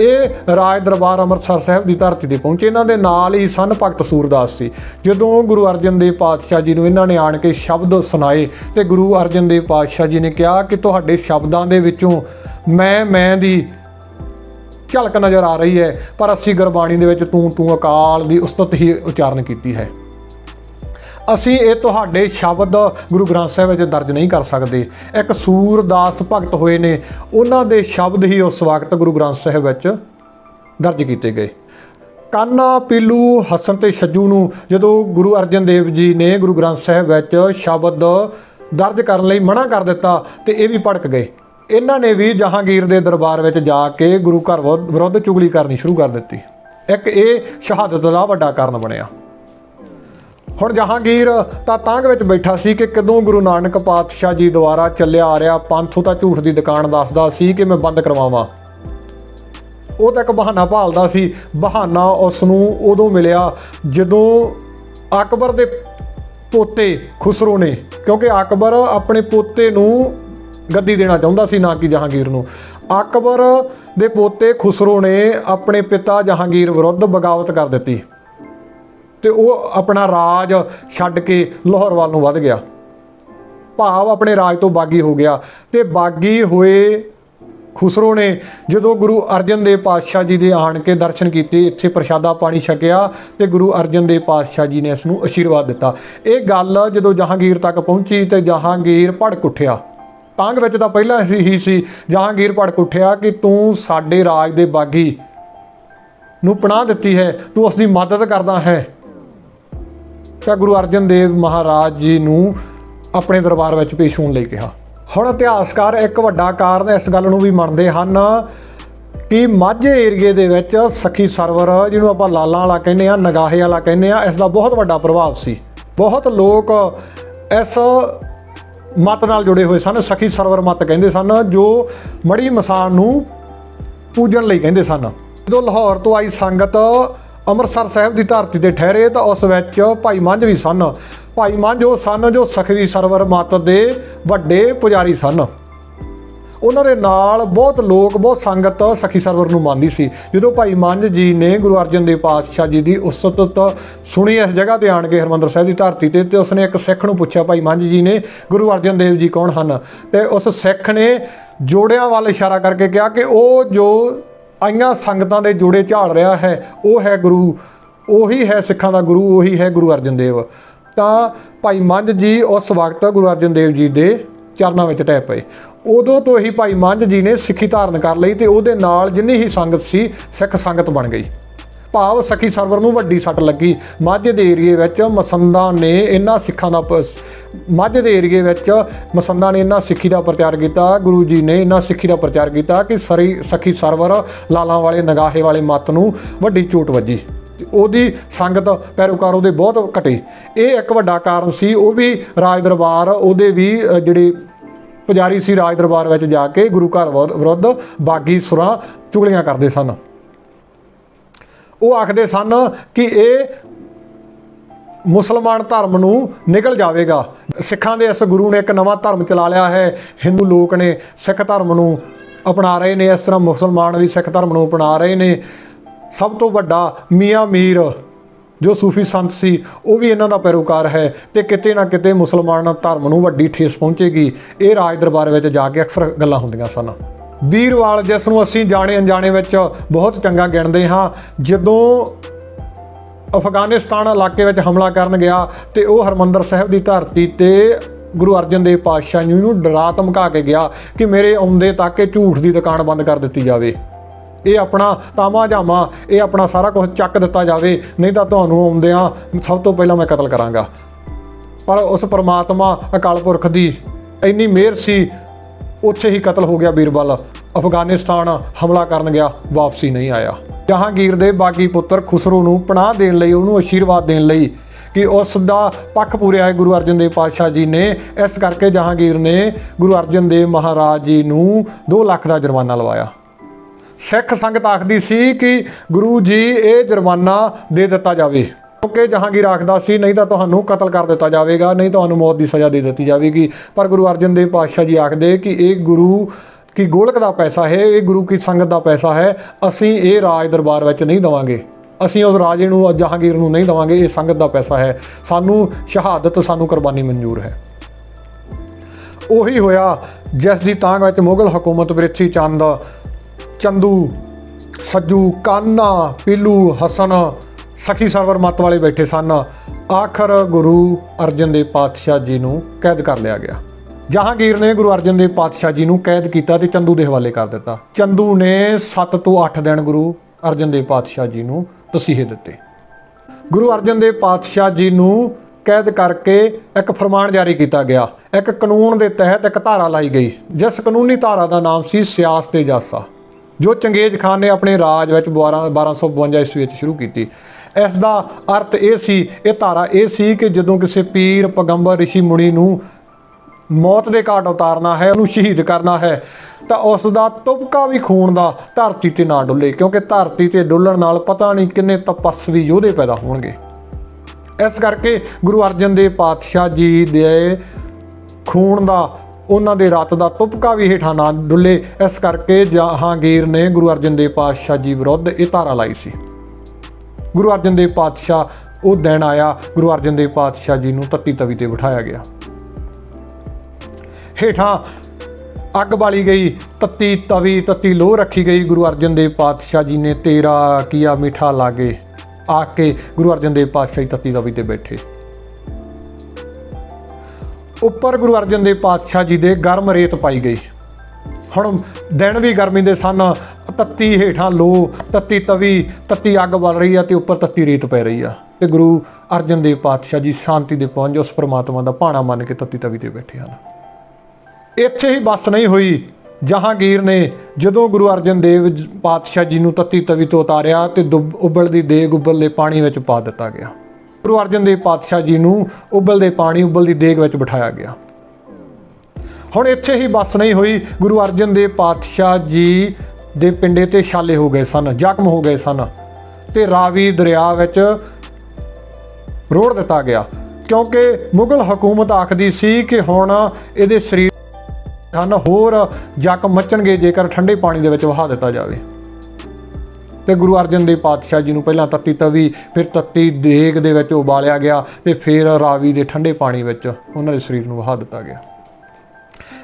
ਇਹ ਰਾਜ ਦਰਬਾਰ ਅੰਮ੍ਰਿਤਸਰ ਸਾਹਿਬ ਦੀ ਧਰਤੀ ਤੇ ਪਹੁੰਚੇ। ਇਹਨਾਂ ਦੇ ਨਾਲ ਹੀ ਸਨ ਭਗਤ ਸੂਰਦਾਸ ਸੀ। ਜਦੋਂ ਗੁਰੂ ਅਰਜਨ ਦੇਵ ਪਾਤਸ਼ਾਹ ਜੀ ਨੂੰ ਇਹਨਾਂ ਨੇ ਆਣ ਕੇ ਸ਼ਬਦ ਸੁਣਾਏ ਤੇ ਗੁਰੂ ਅਰਜਨ ਦੇਵ ਪਾਤਸ਼ਾਹ ਜੀ ਨੇ ਕਿਹਾ ਕਿ ਤੁਹਾਡੇ ਸ਼ਬਦਾਂ ਦੇ ਵਿੱਚੋਂ ਮੈਂ ਮੈਂ ਦੀ ਝਲਕ ਨਜ਼ਰ ਆ ਰਹੀ ਹੈ, ਪਰ ਅਸੀਂ ਗੁਰਬਾਣੀ ਦੇ ਵਿੱਚ ਤੂੰ ਤੂੰ ਅਕਾਲ ਦੀ ਉਸਤਤ ਹੀ ਉਚਾਰਨ ਕੀਤੀ ਹੈ। ਅਸੀਂ ਇਹ ਤੁਹਾਡੇ ਸ਼ਬਦ ਗੁਰੂ ਗ੍ਰੰਥ ਸਾਹਿਬ ਵਿੱਚ ਦਰਜ ਨਹੀਂ ਕਰ ਸਕਦੇ। ਇੱਕ ਸੂਰਦਾਸ ਭਗਤ ਹੋਏ ਨੇ, ਉਹਨਾਂ ਦੇ ਸ਼ਬਦ ਹੀ ਉਸ ਵਕਤ ਗੁਰੂ ਗ੍ਰੰਥ ਸਾਹਿਬ ਵਿੱਚ ਦਰਜ ਕੀਤੇ ਗਏ। ਕਾਨਾ ਪੀਲੂ ਹਸਨ ਤੇ ਛੱਜੂ ਨੂੰ ਜਦੋਂ ਗੁਰੂ ਅਰਜਨ ਦੇਵ ਜੀ ਨੇ ਗੁਰੂ ਗ੍ਰੰਥ ਸਾਹਿਬ ਵਿੱਚ ਸ਼ਬਦ ਦਰਜ ਕਰਨ ਲਈ ਮਨਾ ਕਰ ਦਿੱਤਾ ਤੇ ਇਹ ਵੀ ਭੜਕ ਗਏ। ਇਹਨਾਂ ਨੇ ਵੀ ਜਹਾਂਗੀਰ ਦੇ ਦਰਬਾਰ ਵਿੱਚ ਜਾ ਕੇ ਗੁਰੂ ਘਰ ਵਿਰੁੱਧ ਵਿਰੁੱਧ ਚੁਗਲੀ ਕਰਨੀ ਸ਼ੁਰੂ ਕਰ ਦਿੱਤੀ। ਇੱਕ ਇਹ ਸ਼ਹਾਦਤ ਦਾ ਵੱਡਾ ਕਾਰਨ ਬਣਿਆ। ਹੁਣ ਜਹਾਂਗੀਰ ਤਾਂ ਤਾਂਗ ਵਿੱਚ ਬੈਠਾ ਸੀ ਕਿ ਕਦੋਂ ਗੁਰੂ ਨਾਨਕ ਪਾਤਸ਼ਾਹ ਜੀ ਦੁਆਰਾ ਚੱਲਿਆ ਆ ਰਿਹਾ ਪੰਥੋਂ ਤਾਂ ਝੂਠ ਦੀ ਦੁਕਾਨ ਦੱਸਦਾ ਸੀ ਕਿ ਮੈਂ ਬੰਦ ਕਰਵਾਵਾਂ। ਉਹ ਤਾਂ ਇੱਕ ਬਹਾਨਾ ਭਾਲਦਾ ਸੀ। ਬਹਾਨਾ ਉਸ ਨੂੰ ਉਦੋਂ ਮਿਲਿਆ ਜਦੋਂ ਅਕਬਰ ਦੇ ਪੋਤੇ ਖੁਸਰੋ ਨੇ, ਕਿਉਂਕਿ ਅਕਬਰ ਆਪਣੇ ਪੋਤੇ ਨੂੰ ਗੱਦੀ ਦੇਣਾ ਚਾਹੁੰਦਾ ਸੀ, ਨਾ ਕਿ ਜਹਾਂਗੀਰ ਨੂੰ। ਅਕਬਰ ਦੇ ਪੋਤੇ ਖੁਸਰੋ ਨੇ ਆਪਣੇ ਪਿਤਾ ਜਹਾਂਗੀਰ ਵਿਰੁੱਧ ਬਗਾਵਤ ਕਰ ਦਿੱਤੀ। ਤੇ ਉਹ ਆਪਣਾ ਰਾਜ ਛੱਡ ਕੇ ਲਾਹੌਰ ਵੱਲ ਨੂੰ ਵੱਧ ਗਿਆ। ਭਾਵ ਆਪਣੇ ਰਾਜ ਤੋਂ ਬਾਗੀ ਹੋ ਗਿਆ ਤੇ ਬਾਗੀ ਹੋਏ ਖੁਸਰੋ ਨੇ ਜਦੋਂ ਗੁਰੂ ਅਰਜਨ ਦੇਵ ਪਾਤਸ਼ਾਹ ਜੀ ਦੇ ਆਣ ਕੇ ਦਰਸ਼ਨ ਕੀਤੇ, ਇੱਥੇ ਪ੍ਰਸ਼ਾਦਾ ਪਾਣੀ ਛਕਿਆ ਤੇ ਗੁਰੂ ਅਰਜਨ ਦੇਵ ਪਾਤਸ਼ਾਹ ਜੀ ਨੇ ਇਸ ਨੂੰ ਅਸ਼ੀਰਵਾਦ ਦਿੱਤਾ। ਇਹ ਗੱਲ ਜਦੋਂ ਜਹਾਂਗੀਰ ਤੱਕ ਪਹੁੰਚੀ ਤੇ ਜਹਾਂਗੀਰ ਭੜਕ ਉੱਠਿਆ। ਤਾਂਗ ਵਿੱਚ ਤਾਂ ਪਹਿਲਾਂ ਹੀ ਹੀ ਸੀ, ਜਹਾਂਗੀਰ ਭੜਕ ਉੱਠਿਆ ਕਿ ਤੂੰ ਸਾਡੇ ਰਾਜ ਦੇ ਬਾਗੀ ਨੂੰ ਪਨਾਹ ਦਿੱਤੀ ਹੈ, ਤੂੰ ਉਸ ਦੀ ਮਦਦ ਕਰਦਾ ਹੈ। ਤਾਂ ਗੁਰੂ ਅਰਜਨ ਦੇਵ ਮਹਾਰਾਜ ਜੀ ਨੂੰ ਆਪਣੇ ਦਰਬਾਰ ਵਿੱਚ ਪੇਸ਼ ਹੋਣ ਲਈ ਕਿਹਾ। ਹੁਣ ਇਤਿਹਾਸਕਾਰ ਇੱਕ ਵੱਡਾ ਕਾਰਨ ਇਸ ਗੱਲ ਨੂੰ ਵੀ ਮੰਨਦੇ ਹਨ ਕਿ ਮਾਝੇ ਏਰੀਏ ਦੇ ਵਿੱਚ ਸਖੀ ਸਰਵਰ, ਜਿਹਨੂੰ ਆਪਾਂ ਲਾਲਾਂ ਵਾਲਾ ਕਹਿੰਦੇ ਆ ਨਗਾਹੇ ਵਾਲਾ ਕਹਿੰਦੇ ਆ ਇਸ ਦਾ ਬਹੁਤ ਵੱਡਾ ਪ੍ਰਭਾਵ ਸੀ। ਬਹੁਤ ਲੋਕ ਇਸ ਮਤ ਨਾਲ ਜੁੜੇ ਹੋਏ ਸਨ, ਸਖੀ ਸਰਵਰ ਮਤ ਕਹਿੰਦੇ ਸਨ, ਜੋ ਮੜੀ ਮਸਾਨ ਨੂੰ ਪੂਜਣ ਲਈ ਕਹਿੰਦੇ ਸਨ। ਜਦੋਂ ਲਾਹੌਰ ਤੋਂ ਆਈ ਸੰਗਤ ਅੰਮ੍ਰਿਤਸਰ ਸਾਹਿਬ ਦੀ ਧਰਤੀ ਤੇ ਠਹਿਰੇ ਤਾਂ ਉਸ ਵਿੱਚ ਭਾਈ ਮੰਝ ਵੀ ਸਨ। ਭਾਈ ਮੰਝ ਉਹ ਸਨ ਜੋ ਸਖੀ ਸਰਵਰ ਮਤ ਦੇ ਵੱਡੇ ਪੁਜਾਰੀ ਸਨ। ਉਹਨਾਂ ਦੇ ਨਾਲ ਬਹੁਤ ਲੋਕ, ਬਹੁਤ ਸੰਗਤ ਸਖੀ ਸਰਵਰ ਨੂੰ ਮੰਨਦੀ ਸੀ। ਜਦੋਂ ਭਾਈ ਮੰਝ ਜੀ ਨੇ ਗੁਰੂ ਅਰਜਨ ਦੇਵ ਪਾਤਸ਼ਾਹ ਜੀ ਦੀ ਉਸਤਤ ਸੁਣੀ ਇਸ ਜਗ੍ਹਾ ਤੇ ਆਣ ਕੇ ਹਰਮੰਦਰ ਸਾਹਿਬ ਦੀ ਧਰਤੀ ਤੇ ਤੇ ਉਸਨੇ ਇੱਕ ਸਿੱਖ ਨੂੰ ਪੁੱਛਿਆ, ਭਾਈ ਮੰਝ ਜੀ ਨੇ ਗੁਰੂ ਅਰਜਨ ਦੇਵ ਜੀ ਕੌਣ ਹਨ? ਤੇ ਉਸ ਸਿੱਖ ਨੇ ਜੋੜਿਆਂ ਵੱਲ ਇਸ਼ਾਰਾ ਕਰਕੇ ਕਿਹਾ ਕਿ ਉਹ ਜੋ ਆਈਆਂ ਸੰਗਤਾਂ ਦੇ ਜੋੜੇ ਝਾੜ ਰਿਹਾ ਹੈ, ਉਹ ਹੈ ਗੁਰੂ, ਉਹੀ ਹੈ ਸਿੱਖਾਂ ਦਾ ਗੁਰੂ, ਉਹੀ ਹੈ ਗੁਰੂ ਅਰਜਨ ਦੇਵ। ਤਾਂ ਭਾਈ ਮੰਝ ਜੀ ਉਸ ਵਕਤ ਗੁਰੂ ਅਰਜਨ ਦੇਵ ਜੀ ਦੇ ਚਰਨਾਂ ਵਿੱਚ ਟਹਿ ਪਏ। ਉਦੋਂ ਤੋਂ ਹੀ ਭਾਈ ਮੰਝ ਜੀ ਨੇ ਸਿੱਖੀ ਧਾਰਨ ਕਰ ਲਈ ਤੇ ਉਹਦੇ ਨਾਲ ਜਿੰਨੀ ਹੀ ਸੰਗਤ ਸੀ, ਸਿੱਖ ਸੰਗਤ ਬਣ ਗਈ। ਭਾਵ ਸਖੀ ਸਰਵਰ ਨੂੰ ਵੱਡੀ ਸੱਟ ਲੱਗੀ। ਮਾਝੇ ਦੇ ਏਰੀਏ ਵਿੱਚ ਮਸੰਦਾਂ ਨੇ ਇਹਨਾਂ ਸਿੱਖਾਂ ਦਾ ਪ- ਮਾਝੇ ਦੇ ਏਰੀਏ ਵਿੱਚ ਮਸੰਦਾਂ ਨੇ ਇਹਨਾਂ ਸਿੱਖੀ ਦਾ ਪ੍ਰਚਾਰ ਕੀਤਾ। ਗੁਰੂ ਜੀ ਨੇ ਇਹਨਾਂ ਸਿੱਖੀ ਦਾ ਪ੍ਰਚਾਰ ਕੀਤਾ ਕਿ ਸਰੀ ਸਖੀ ਸਰਵਰ ਲਾਲਾਂ ਵਾਲੇ, ਨਗਾਹੇ ਵਾਲੇ ਮਤ ਨੂੰ ਵੱਡੀ ਚੋਟ ਵੱਜੀ। ਉਹਦੀ ਸੰਗਤ ਪੈਰੋਕਾਰ ਉਹਦੇ ਬਹੁਤ ਘਟੇ। ਇਹ ਇੱਕ ਵੱਡਾ ਕਾਰਨ ਸੀ, ਉਹ ਵੀ ਰਾਜ ਦਰਬਾਰ, ਉਹਦੇ ਵੀ ਜਿਹੜੇ ਪੁਜਾਰੀ ਸੀ ਰਾਜ ਦਰਬਾਰ ਵਿੱਚ ਜਾ ਕੇ ਗੁਰੂ ਘਰ ਵਿਰੁੱਧ- ਵਿਰੁੱਧ ਬਾਗੀ ਸੁਰਾਂ ਚੁਗਲੀਆਂ ਕਰਦੇ ਸਨ। ਉਹ ਆਖਦੇ ਸਨ ਕਿ ਇਹ ਮੁਸਲਮਾਨ ਧਰਮ ਨੂੰ ਨਿਕਲ ਜਾਵੇਗਾ। ਸਿੱਖਾਂ ਦੇ ਇਸ ਗੁਰੂ ਨੇ ਇੱਕ ਨਵਾਂ ਧਰਮ ਚਲਾ ਲਿਆ ਹੈ। ਹਿੰਦੂ ਲੋਕ ਨੇ ਸਿੱਖ ਧਰਮ ਨੂੰ ਅਪਣਾ ਰਹੇ ਨੇ, ਇਸ ਤਰ੍ਹਾਂ ਮੁਸਲਮਾਨ ਵੀ ਸਿੱਖ ਧਰਮ ਨੂੰ ਅਪਣਾ ਰਹੇ ਨੇ। ਸਭ ਤੋਂ ਵੱਡਾ ਮੀਆਂ ਮੀਰ ਜੋ ਸੂਫੀ ਸੰਤ ਸੀ, ਉਹ ਵੀ ਇਹਨਾਂ ਦਾ ਪੈਰੋਕਾਰ ਹੈ ਤੇ ਕਿਤੇ ਨਾ ਕਿਤੇ ਮੁਸਲਮਾਨ ਧਰਮ ਨੂੰ ਵੱਡੀ ਠੇਸ ਪਹੁੰਚੇਗੀ। ਇਹ ਰਾਜ ਦਰਬਾਰ ਵਿੱਚ ਜਾ ਕੇ ਅਕਸਰ ਗੱਲਾਂ ਹੁੰਦੀਆਂ ਸਨ। ਵੀਰਵਾਲ, ਜਿਸ ਨੂੰ ਅਸੀਂ ਜਾਣੇ ਅਣਜਾਣੇ ਵਿੱਚ ਬਹੁਤ ਚੰਗਾ ਗਿਣਦੇ ਹਾਂ, ਜਦੋਂ ਅਫਗਾਨਿਸਤਾਨ ਇਲਾਕੇ ਵਿੱਚ ਹਮਲਾ ਕਰਨ ਗਿਆ ਤੇ ਉਹ ਹਰਮੰਦਰ ਸਾਹਿਬ ਦੀ ਧਰਤੀ ਤੇ ਗੁਰੂ ਅਰਜਨ ਦੇਵ ਪਾਤਸ਼ਾਹ ਜੀ ਨੂੰ ਡਰਾ ਧਮਕਾ ਕੇ ਗਿਆ ਕਿ ਮੇਰੇ ਆਉਂਦੇ ਤੱਕ ਇਹ ਝੂਠ ਦੀ ਦੁਕਾਨ ਬੰਦ ਕਰ ਦਿੱਤੀ ਜਾਵੇ। ਇਹ ਆਪਣਾ ਤਾਮਾ ਜਾਮਾ ਇਹ ਆਪਣਾ ਸਾਰਾ ਕੁਝ ਚੱਕ ਦਿੱਤਾ ਜਾਵੇ, ਨਹੀਂ ਤਾਂ ਤੁਹਾਨੂੰ ਆਉਂਦਿਆਂ ਸਭ ਤੋਂ ਪਹਿਲਾਂ ਮੈਂ ਕਤਲ ਕਰਾਂਗਾ। ਪਰ ਉਸ ਪਰਮਾਤਮਾ ਅਕਾਲ ਪੁਰਖ ਦੀ ਇੰਨੀ ਮਿਹਰ ਸੀ ਉੱਥੇ ਹੀ ਕਤਲ ਹੋ ਗਿਆ ਬੀਰਬਲ। ਅਫਗਾਨਿਸਤਾਨ ਹਮਲਾ ਕਰਨ ਗਿਆ, ਵਾਪਸੀ ਨਹੀਂ ਆਇਆ। ਜਹਾਂਗੀਰ ਦੇ ਬਾਗੀ ਪੁੱਤਰ ਖੁਸਰੋ ਨੂੰ ਪਨਾਹ ਦੇਣ ਲਈ, ਉਹਨੂੰ ਅਸ਼ੀਰਵਾਦ ਦੇਣ ਲਈ ਕਿ ਉਸ ਦਾ ਪੱਖ ਪੂਰਿਆ ਹੈ ਗੁਰੂ ਅਰਜਨ ਦੇਵ ਪਾਤਸ਼ਾਹ ਜੀ ਨੇ। ਇਸ ਕਰਕੇ ਜਹਾਂਗੀਰ ਨੇ ਗੁਰੂ ਅਰਜਨ ਦੇਵ ਮਹਾਰਾਜ ਜੀ ਨੂੰ 2 ਲੱਖ ਦਾ ਜੁਰਮਾਨਾ ਲਵਾਇਆ। ਸਿੱਖ ਸੰਗਤ ਆਖਦੀ ਸੀ ਕਿ ਗੁਰੂ ਜੀ, ਇਹ ਜੁਰਮਾਨਾ ਦੇ ਦਿੱਤਾ ਜਾਵੇ। ਕੇ ਜਹਾਂਗੀਰ ਆਖਦਾ ਸੀ, ਨਹੀਂ ਤਾਂ ਤੁਹਾਨੂੰ ਕਤਲ ਕਰ ਦਿੱਤਾ ਜਾਵੇਗਾ, ਨਹੀਂ ਤੁਹਾਨੂੰ ਮੌਤ ਦੀ ਸਜ਼ਾ ਦੇ ਦਿੱਤੀ ਜਾਵੇਗੀ। ਪਰ ਗੁਰੂ ਅਰਜਨ ਦੇਵ ਪਾਤਸ਼ਾਹ ਜੀ ਆਖਦੇ ਕਿ ਇਹ ਗੁਰੂ ਕੀ ਗੋਲਕ ਦਾ ਪੈਸਾ ਹੈ, ਇਹ ਗੁਰੂ ਕੀ ਸੰਗਤ ਦਾ ਪੈਸਾ ਹੈ, ਅਸੀਂ ਇਹ ਰਾਜ ਦਰਬਾਰ ਵਿੱਚ ਨਹੀਂ ਦਵਾਂਗੇ। ਅਸੀਂ ਉਸ ਰਾਜੇ ਨੂੰ ਜਹਾਂਗੀਰ ਨੂੰ ਨਹੀਂ ਦਵਾਂਗੇ, ਇਹ ਸੰਗਤ ਦਾ ਪੈਸਾ ਹੈ। ਸਾਨੂੰ ਸ਼ਹਾਦਤ, ਸਾਨੂੰ ਕੁਰਬਾਨੀ ਮਨਜ਼ੂਰ ਹੈ। ਉਹੀ ਹੋਇਆ ਜਿਸ ਦੀ ਤਾਂਗ ਵਿੱਚ ਮੁਗਲ ਹਕੂਮਤ ਬ੍ਰਿਥੀ ਚੰਦ, ਚੰਦੂ, ਸੱਜੂ, ਕਾਨਾ, ਪੀਲੂ, ਹਸਨ ਸਖੀ ਸਰਵਰ ਮੱਤ ਵਾਲੇ ਬੈਠੇ ਸਨ। ਆਖਰ ਗੁਰੂ ਅਰਜਨ ਦੇਵ ਪਾਤਸ਼ਾਹ ਜੀ ਨੂੰ ਕੈਦ ਕਰ ਲਿਆ ਗਿਆ। ਜਹਾਂਗੀਰ ਨੇ ਗੁਰੂ ਅਰਜਨ ਦੇਵ ਪਾਤਸ਼ਾਹ ਜੀ ਨੂੰ ਕੈਦ ਕੀਤਾ ਤੇ ਚੰਦੂ ਦੇ ਹਵਾਲੇ ਕਰ ਦਿੱਤਾ। ਚੰਦੂ ਨੇ 7 ਤੋਂ 8 ਦਿਨ ਗੁਰੂ ਅਰਜਨ ਦੇਵ ਪਾਤਸ਼ਾਹ ਜੀ ਨੂੰ ਤਸੀਹੇ ਦਿੱਤੇ। ਗੁਰੂ ਅਰਜਨ ਦੇਵ ਪਾਤਸ਼ਾਹ ਜੀ ਨੂੰ ਕੈਦ ਕਰਕੇ ਇੱਕ ਫਰਮਾਨ ਜਾਰੀ ਕੀਤਾ ਗਿਆ। ਇੱਕ ਕਾਨੂੰਨ ਦੇ ਤਹਿਤ ਇੱਕ ਧਾਰਾ ਲਾਈ ਗਈ, ਜਿਸ ਕਾਨੂੰਨੀ ਧਾਰਾ ਦਾ ਨਾਮ ਸੀ ਸਿਆਸਤ ਤੇ ਜਾਸਾ, ਜੋ ਚੰਗੇਜ਼ ਖਾਨ ਨੇ ਆਪਣੇ ਰਾਜ ਵਿੱਚ 12 1252 ਈਸਵੀ ਵਿੱਚ ਸ਼ੁਰੂ ਕੀਤੀ। ਇਸ ਦਾ ਅਰਥ ਇਹ ਸੀ, ਇਹ ਧਾਰਾ ਇਹ ਸੀ ਕਿ ਜਦੋਂ ਕਿਸੇ ਪੀਰ ਪਗੰਬਰ ઋષਿ ਮੁਨੀ ਨੂੰ ਮੌਤ ਦੇ ਘਾਟ ਉਤਾਰਨਾ ਹੈ, ਉਹਨੂੰ ਸ਼ਹੀਦ ਕਰਨਾ ਹੈ, ਤਾਂ ਉਸ ਦਾ ਤੁਪਕਾ ਵੀ ਖੂਨ ਦਾ ਧਰਤੀ ਤੇ ਨਾ ਡੁੱਲੇ, ਕਿਉਂਕਿ ਧਰਤੀ ਤੇ ਡੁੱਲਣ ਨਾਲ ਪਤਾ ਨਹੀਂ ਕਿੰਨੇ ਤਪਸਵੀ ਯੋਧੇ ਪੈਦਾ ਹੋਣਗੇ। ਇਸ ਕਰਕੇ ਗੁਰੂ ਅਰਜਨ ਦੇਵ ਪਾਤਸ਼ਾਹ ਜੀ ਦੇ ਖੂਨ ਦਾ, ਉਹਨਾਂ ਦੇ ਰਤ ਦਾ ਤੁਪਕਾ ਵੀ ਹੇਠਾਂ ਨਾ ਡੁੱਲੇ, ਇਸ ਕਰਕੇ ਜਹਾਂਗੀਰ ਨੇ ਗੁਰੂ ਅਰਜਨ ਦੇਵ ਪਾਤਸ਼ਾਹ ਜੀ ਵਿਰੁੱਧ ਇਹ ਧਾਰਾ ਲਾਈ ਸੀ। ਗੁਰੂ ਅਰਜਨ ਦੇਵ ਪਾਤਸ਼ਾਹ, ਉਹ ਦਿਨ ਆਇਆ, ਗੁਰੂ ਅਰਜਨ ਦੇਵ ਪਾਤਸ਼ਾਹ ਜੀ ਨੂੰ ਤੱਤੀ ਤਵੀ ਤੇ ਬਿਠਾਇਆ ਗਿਆ। ਹੇਠਾਂ ਅੱਗ ਬਾਲੀ ਗਈ, ਤੱਤੀ ਤਵੀ, ਤੱਤੀ ਲੋਹ ਰੱਖੀ ਗਈ, ਗੁਰੂ ਅਰਜਨ ਦੇਵ ਪਾਤਸ਼ਾਹ ਜੀ ਨੇ ਤੇਰਾ ਕੀਆ ਮਿੱਠਾ ਲਾਗੇ ਆ ਕੇ ਗੁਰੂ ਅਰਜਨ ਦੇਵ ਪਾਤਸ਼ਾਹ ਜੀ ਤੱਤੀ ਤਵੀ ਤੇ ਬੈਠੇ। ਉੱਪਰ ਗੁਰੂ ਅਰਜਨ ਦੇਵ ਪਾਤਸ਼ਾਹ ਜੀ ਦੇ ਗਰਮ ਰੇਤ ਪਾਈ ਗਈ। ਹੁਣ ਦਿਨ ਵੀ ਗਰਮੀ ਦੇ ਸਨ ਤੱਤੀ ਹੇਠਾਂ ਲੋ, ਤੱਤੀ ਤਵੀ, ਤੱਤੀ ਅੱਗ ਬਲ ਰਹੀ ਆ ਤੇ ਉੱਪਰ ਤੱਤੀ ਰੇਤ ਪੈ ਰਹੀ ਆ। ਤੇ ਗੁਰੂ ਅਰਜਨ ਦੇਵ ਪਾਤਸ਼ਾਹ ਜੀ ਸ਼ਾਂਤੀ ਦੇ ਪਹੁੰਚ ਉਸ ਪਰਮਾਤਮਾ ਦਾ ਭਾਣਾ ਮੰਨ ਕੇ ਤੱਤੀ ਤਵੀ ਤੇ ਬੈਠੇ ਹਨ। ਇੱਥੇ ਹੀ ਬਸ ਨਹੀਂ ਹੋਈ। ਜਹਾਂਗੀਰ ਨੇ ਜਦੋਂ ਗੁਰੂ ਅਰਜਨ ਦੇਵ ਪਾਤਸ਼ਾਹ ਜੀ ਨੂੰ ਤੱਤੀ ਤਵੀ ਤੋਂ ਉਤਾਰਿਆ ਤੇ ਦੁੱਬ- ਉਬਲਦੀ ਦੇਗ ਉਬਲਦੇ ਪਾਣੀ ਵਿੱਚ ਪਾ ਦਿੱਤਾ ਗਿਆ। ਗੁਰੂ ਅਰਜਨ ਦੇਵ ਪਾਤਸ਼ਾਹ ਜੀ ਨੂੰ ਉਬਲਦੇ ਪਾਣੀ, ਉਬਲਦੀ ਦੇਗ ਵਿੱਚ ਬਿਠਾਇਆ ਗਿਆ। ਹੁਣ ਇੱਥੇ ਹੀ ਬਸ ਨਹੀਂ ਹੋਈ। ਗੁਰੂ ਅਰਜਨ ਦੇਵ ਪਾਤਸ਼ਾਹ ਜੀ ਦੇ ਪਿੰਡੇ ਤੇ ਛਾਲੇ ਹੋ ਗਏ ਸਨ, ਜ਼ਖਮ ਹੋ ਗਏ ਸਨ ਤੇ ਰਾਵੀ ਦਰਿਆ ਵਿੱਚ ਰੋੜ ਦਿੱਤਾ ਗਿਆ। ਕਿਉਂਕਿ ਮੁਗਲ ਹਕੂਮਤ ਆਖਦੀ ਸੀ ਕਿ ਹੁਣ ਇਹਦੇ ਸਰੀਰ ਹਨ, ਹੋਰ ਜ਼ਖਮ ਮੱਚਣਗੇ ਜੇਕਰ ਠੰਡੇ ਪਾਣੀ ਦੇ ਵਿੱਚ ਵਹਾ ਦਿੱਤਾ ਜਾਵੇ। ਤੇ ਗੁਰੂ ਅਰਜਨ ਦੇਵ ਪਾਤਸ਼ਾਹ ਜੀ ਨੂੰ ਪਹਿਲਾਂ ਤੱਤੀ ਤਵੀ, ਫਿਰ ਤੱਤੀ ਦੇਗ ਦੇ ਵਿੱਚ ਉਬਾਲਿਆ ਗਿਆ ਤੇ ਫਿਰ ਰਾਵੀ ਦੇ ਠੰਡੇ ਪਾਣੀ ਵਿੱਚ ਉਹਨਾਂ ਦੇ ਸਰੀਰ ਨੂੰ ਵਹਾ ਦਿੱਤਾ ਗਿਆ।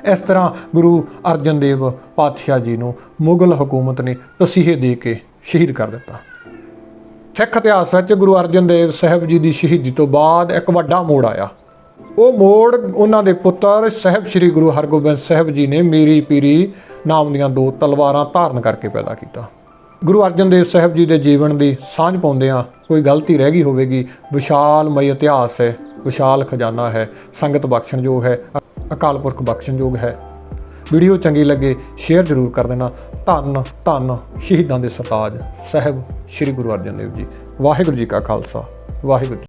ਇਸ ਤਰ੍ਹਾਂ ਗੁਰੂ ਅਰਜਨ ਦੇਵ ਪਾਤਸ਼ਾਹ ਜੀ ਨੂੰ ਮੁਗਲ ਹਕੂਮਤ ਨੇ ਤਸੀਹੇ ਦੇ ਕੇ ਸ਼ਹੀਦ ਕਰ ਦਿੱਤਾ। ਸਿੱਖ ਇਤਿਹਾਸ ਵਿੱਚ ਗੁਰੂ ਅਰਜਨ ਦੇਵ ਸਾਹਿਬ ਜੀ ਦੀ ਸ਼ਹੀਦੀ ਤੋਂ ਬਾਅਦ ਇੱਕ ਵੱਡਾ ਮੋੜ ਆਇਆ। ਉਹ ਮੋੜ ਉਹਨਾਂ ਦੇ ਪੁੱਤਰ ਸਾਹਿਬ ਸ੍ਰੀ ਗੁਰੂ ਹਰਗੋਬਿੰਦ ਸਾਹਿਬ ਜੀ ਨੇ ਮੀਰੀ ਪੀਰੀ ਨਾਮ ਦੀਆਂ ਦੋ ਤਲਵਾਰਾਂ ਧਾਰਨ ਕਰਕੇ ਪੈਦਾ ਕੀਤਾ। ਗੁਰੂ ਅਰਜਨ ਦੇਵ ਸਾਹਿਬ ਜੀ ਦੇ ਜੀਵਨ ਦੀ ਸਾਂਝ ਪਾਉਂਦਿਆਂ ਕੋਈ ਗਲਤੀ ਰਹਿ ਗਈ ਹੋਵੇਗੀ। ਵਿਸ਼ਾਲਮਈ ਇਤਿਹਾਸ ਹੈ, ਵਿਸ਼ਾਲ ਖਜ਼ਾਨਾ ਹੈ, ਸੰਗਤ ਬਖਸ਼ਣ ਜੋ ਹੈ। ਅਕਾਲ ਪੁਰਖ ਬਖਸ਼ਣਯੋਗ ਹੈ। ਵੀਡੀਓ ਚੰਗੀ ਲੱਗੇ ਸ਼ੇਅਰ ਜ਼ਰੂਰ ਕਰ ਦੇਣਾ। ਧੰਨ ਧੰਨ ਸ਼ਹੀਦਾਂ ਦੇ ਸਰਤਾਜ ਸਾਹਿਬ ਸ੍ਰੀ ਗੁਰੂ ਅਰਜਨ ਦੇਵ ਜੀ। ਵਾਹਿਗੁਰੂ ਜੀ ਕਾ ਖਾਲਸਾ। ਵਾਹਿਗੁਰੂ ਜੀ